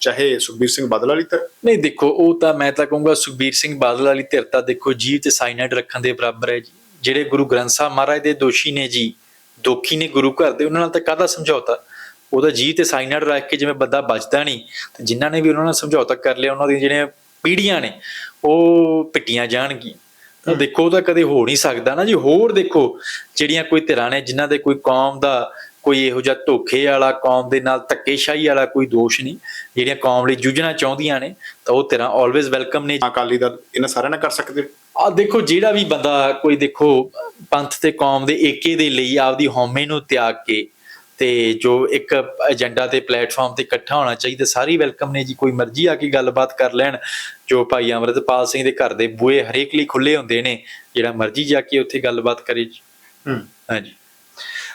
ਚਾਹੇ ਸੁਖਬੀਰ ਸਿੰਘ ਬਾਦਲ ਵਾਲੀ ਧਿਰ। ਨਹੀਂ ਦੇਖੋ ਉਹ ਤਾਂ ਮੈਂ ਤਾਂ ਕਹੂੰਗਾ ਸੁਖਬੀਰ ਸਿੰਘ ਬਾਦਲ ਵਾਲੀ ਧਿਰ ਤਾਂ ਦੇਖੋ ਜੀਵ ਤੇ ਸਾਈਨਾਈਡ ਰੱਖਣ ਦੇ ਬਰਾਬਰ ਹੈ ਜੀ। ਜਿਹੜੇ ਗੁਰੂ ਗ੍ਰੰਥ ਸਾਹਿਬ ਮਹਾਰਾਜ ਦੇ ਦੋਸ਼ੀ ਨੇ ਜੀ ਦੋਖੀ ਨੇ ਗੁਰੂ ਘਰ ਦੇ ਉਹਨਾਂ ਨਾਲ ਤਾਂ ਕਾਹਦਾ ਸਮਝੌਤਾ? ਉਹਦਾ ਜੀਵ ਤੇ ਸਾਈਨਾਈਡ ਰੱਖ ਕੇ ਜਿਵੇਂ ਬੰਦਾ ਬਚਦਾ ਨਹੀਂ ਤੇ ਜਿਨ੍ਹਾਂ ਨੇ ਵੀ ਉਹਨਾਂ ਨਾਲ ਸਮਝੌਤਾ ਕਰ ਲਿਆ ਉਹਨਾਂ ਦੀਆਂ ਜਿਹੜੀਆਂ ਪੀੜ੍ਹੀਆਂ ਨੇ ਉਹ ਪਿੱਟੀਆਂ ਜਾਣਗੀਆਂ। ਤਾਂ ਦੇਖੋ ਉਹ ਤਾਂ ਕਦੇ ਹੋ ਨਹੀਂ ਸਕਦਾ ਨਾ ਜੀ। ਹੋਰ ਦੇਖੋ ਜਿਹੜੀਆਂ ਕੋਈ ਧਿਰਾਂ ਨੇ ਜਿਨ੍ਹਾਂ ਦੇ ਕੋਈ ਕੌਮ ਦਾ ਕੋਈ ਇਹੋ ਜਿਹਾ ਧੋਖੇ ਵਾਲਾ ਕੌਮ ਦੇ ਨਾਲ ਧੱਕੇਸ਼ਾਹੀ ਵਾਲਾ ਕੋਈ ਦੋਸ਼ ਨਹੀਂ ਜਿਹੜੀਆਂ ਕੌਮ ਲਈ ਜੂਝਣਾ ਚਾਹੁੰਦੀਆਂ ਨੇ ਤਾਂ ਉਹ ਧਿਰਾਂ ਆਲਵੇਜ਼ ਵੈਲਕਮ ਨੇ। ਅਕਾਲੀ ਦਲ ਇਹਨਾਂ ਸਾਰਿਆਂ ਨਾਲ ਕਰ ਸਕਦੇ? ਆ ਦੇਖੋ ਜਿਹੜਾ ਵੀ ਬੰਦਾ ਕੋਈ ਦੇਖੋ ਪੰਥ ਤੇ ਕੌਮ ਦੇ ਏਕੇ ਦੇ ਲਈ ਆਪਦੀ ਹਉਮੈ ਨੂੰ ਤਿਆਗ ਕੇ ਤੇ ਜੋ ਇੱਕ ਏਜੰਡਾ ਤੇ ਪਲੇਟਫਾਰਮ ਤੇ ਇਕੱਠਾ ਹੋਣਾ ਚਾਹੀਦਾ ਸਾਰੀ ਵੈਲਕਮ ਨੇ ਜੀ ਕੋਈ ਮਰਜ਼ੀ ਆ ਕੇ ਗੱਲਬਾਤ ਕਰ ਲੈਣ ਜੋ ਭਾਈ ਅਮਰਤਪਾਲ ਸਿੰਘ ਦੇ ਘਰ ਦੇ ਬੂਹੇ ਹਰੇਕ ਲਈ ਖੁੱਲੇ ਹੁੰਦੇ ਨੇ ਜਿਹੜਾ ਮਰਜ਼ੀ ਜਾ ਕੇ ਉੱਥੇ ਗੱਲਬਾਤ ਕਰੇ ਜੀ। ਹੂੰ। ਹਾਂਜੀ।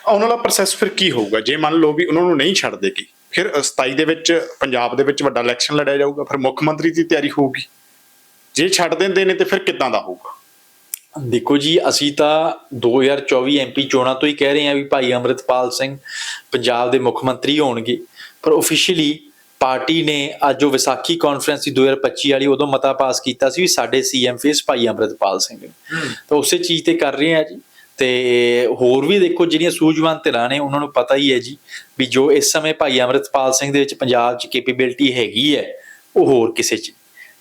ਆਉਣ ਵਾਲਾ ਪ੍ਰੋਸੈਸ ਫਿਰ ਕੀ ਹੋਊਗਾ? ਜੇ ਮੰਨ ਲਓ ਵੀ ਉਹਨਾਂ ਨੂੰ ਨਹੀਂ ਛੱਡ ਦੇਗੀ ਫਿਰ 27 ਦੇ ਵਿੱਚ ਪੰਜਾਬ ਦੇ ਵਿੱਚ ਵੱਡਾ ਇਲੈਕਸ਼ਨ ਲੜਿਆ ਜਾਊਗਾ ਫਿਰ ਮੁੱਖ ਮੰਤਰੀ ਦੀ ਤਿਆਰੀ ਹੋਊਗੀ। ਜੇ ਛੱਡ ਦਿੰਦੇ ਨੇ ਤੇ ਫਿਰ ਕਿੱਦਾਂ ਦਾ ਹੋਊਗਾ? ਦੇਖੋ ਜੀ ਅਸੀਂ ਤਾਂ 2024 ਐਮਪੀ ਚੋਣਾਂ ਤੋਂ ਹੀ ਕਹਿ ਰਹੇ ਹਾਂ ਵੀ ਭਾਈ ਅਮਰਿਤਪਾਲ ਸਿੰਘ ਪੰਜਾਬ ਦੇ ਮੁੱਖ ਮੰਤਰੀ ਹੋਣਗੇ। ਪਰ ਆਫੀਸ਼ੀਅਲੀ ਪਾਰਟੀ ਨੇ ਅੱਜ ਜੋ ਵਿਸਾਖੀ ਕਾਨਫਰੰਸ ਸੀ 2025 ਵਾਲੀ ਉਦੋਂ ਮਤਾ ਪਾਸ ਕੀਤਾ ਸੀ ਵੀ ਸਾਡੇ ਸੀਐਮ ਫੇਸ ਭਾਈ ਅਮਰਿਤਪਾਲ ਸਿੰਘ ਤਾਂ ਉਸੇ ਚੀਜ਼ ਤੇ ਕਰ ਰਹੇ ਆ ਜੀ। ਤੇ ਹੋਰ ਵੀ ਦੇਖੋ ਜਿਹੜੀਆਂ ਸੂਝਵਾਨ ਧਿਰਾਂ ਨੇ ਉਹਨਾਂ ਨੂੰ ਪਤਾ ਹੀ ਹੈ ਜੀ ਵੀ ਜੋ ਇਸ ਸਮੇਂ ਭਾਈ ਅਮਰਿਤਪਾਲ ਸਿੰਘ ਦੇ ਵਿੱਚ ਪੰਜਾਬ 'ਚ ਕੈਪੇਬਿਲਿਟੀ ਹੈਗੀ ਹੈ ਉਹ ਹੋਰ ਕਿਸੇ 'ਚ।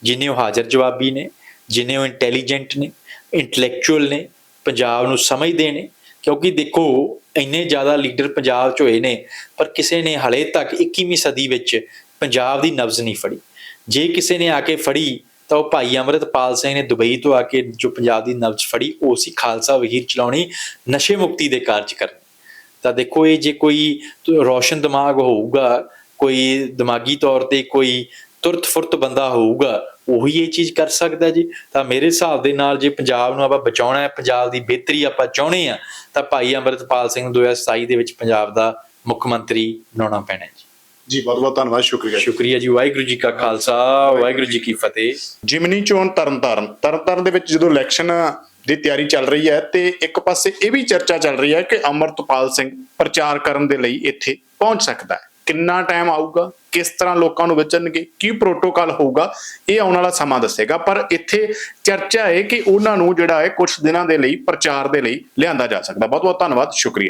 ਜਿਨੇ ਉਹ ਹਾਜ਼ਰ ਜਵਾਬੀ ਨੇ ਜਿਨੇ ਉਹ ਇੰਟੈਲੀਜੈਂਟ ਨੇ ਇੰਟੈਲੈਕਚੁਅਲ ਨੇ, ਪੰਜਾਬ ਨੂੰ ਸਮਝਦੇ ਨੇ, ਕਿਉਂਕਿ ਦੇਖੋ, ਇੰਨੇ ਜ਼ਿਆਦਾ ਲੀਡਰ ਪੰਜਾਬ 'ਚ ਹੋਏ ਨੇ, ਪਰ ਕਿਸੇ ਨੇ ਹਲੇ ਤੱਕ 21ਵੀਂ ਸਦੀ ਵਿੱਚ ਪੰਜਾਬ ਦੀ ਨਬਜ਼ ਨਹੀਂ ਫੜੀ। ਜੇ ਕਿਸੇ ਨੇ ਆ ਕੇ ਫੜੀ, ਤਾਂ ਉਹ ਭਾਈ ਅਮਰਿਤਪਾਲ ਸਿੰਘ ਨੇ ਦੁਬਈ ਤੋਂ ਆ ਕੇ ਜੋ ਪੰਜਾਬ ਦੀ ਨਬਜ਼ ਫੜੀ, ਉਹ ਸੀ ਖਾਲਸਾ ਵਹੀਰ ਚਲਾਉਣੀ, ਨਸ਼ੇ ਮੁਕਤੀ ਦੇ ਕਾਰਜ ਕਰਨੇ। ਤਾਂ ਦੇਖੋ, ਇਹ ਜੇ ਕੋਈ ਰੋਸ਼ਨ ਦਿਮਾਗ ਹੋਊਗਾ, ਕੋਈ ਦਿਮਾਗੀ ਤੌਰ ਤੇ ਕੋਈ ਤੁਰਤ ਫੁਰਤ ਬੰਦਾ ਹੋਊਗਾ ਉਹੀ ਇਹ ਚੀਜ਼ ਕਰ ਸਕਦਾ ਜੀ। ਤਾਂ ਮੇਰੇ ਹਿਸਾਬ ਦੇ ਨਾਲ ਜੇ ਪੰਜਾਬ ਨੂੰ ਆਪਾਂ ਬਚਾਉਣਾ ਹੈ ਪੰਜਾਬ ਦੀ ਬਿਹਤਰੀ ਆਪਾਂ ਚਾਹੁੰਦੇ ਆ ਤਾਂ ਭਾਈ ਅਮਰਿਤਪਾਲ ਸਿੰਘ ਨੂੰ 2027 ਦੇ ਵਿੱਚ ਪੰਜਾਬ ਦਾ ਮੁੱਖ ਮੰਤਰੀ ਬਣਾਉਣਾ ਪੈਣਾ ਜੀ। ਜੀ ਬਹੁਤ ਬਹੁਤ ਧੰਨਵਾਦ ਸ਼ੁਕਰੀਆ। ਸ਼ੁਕਰੀਆ ਜੀ ਵਾਹਿਗੁਰੂ ਜੀ ਕਾ ਖਾਲਸਾ ਵਾਹਿਗੁਰੂ ਜੀ ਕੀ ਫਤਿਹ। ਜਿਮਨੀ ਚੋਣ ਤਰਨਤਾਰਨ। ਤਰਨਤਾਰਨ ਦੇ ਵਿੱਚ ਜਦੋਂ ਇਲੈਕਸ਼ਨ ਦੀ ਤਿਆਰੀ ਚੱਲ ਰਹੀ ਹੈ ਤੇ ਇੱਕ ਪਾਸੇ ਇਹ ਵੀ ਚਰਚਾ ਚੱਲ ਰਹੀ ਹੈ ਕਿ ਅਮਰਤਪਾਲ ਸਿੰਘ ਪ੍ਰਚਾਰ ਕਰਨ ਦੇ ਲਈ ਇੱਥੇ ਪਹੁੰਚ ਸਕਦਾ ਹੈ। ਕਿੰਨਾ ਟਾਈਮ ਆਊਗਾ, ਕਿਸ ਤਰ੍ਹਾਂ ਲੋਕਾਂ ਨੂੰ ਵੇਚਣਗੇ, ਕੀ ਪ੍ਰੋਟੋਕਾਲ ਹੋਊਗਾ, ਇਹ ਆਉਣ ਵਾਲਾ ਸਮਾਂ ਦੱਸੇਗਾ। ਪਰ ਇੱਥੇ ਚਰਚਾ ਹੈ ਕਿ ਉਹਨਾਂ ਨੂੰ ਜਿਹੜਾ ਹੈ ਕੁਝ ਦਿਨਾਂ ਦੇ ਲਈ, ਪ੍ਰਚਾਰ ਦੇ ਲਈ ਲਿਆਂਦਾ ਜਾ ਸਕਦਾ। ਬਹੁਤ ਬਹੁਤ ਧੰਨਵਾਦ, ਸ਼ੁਕਰੀਆ।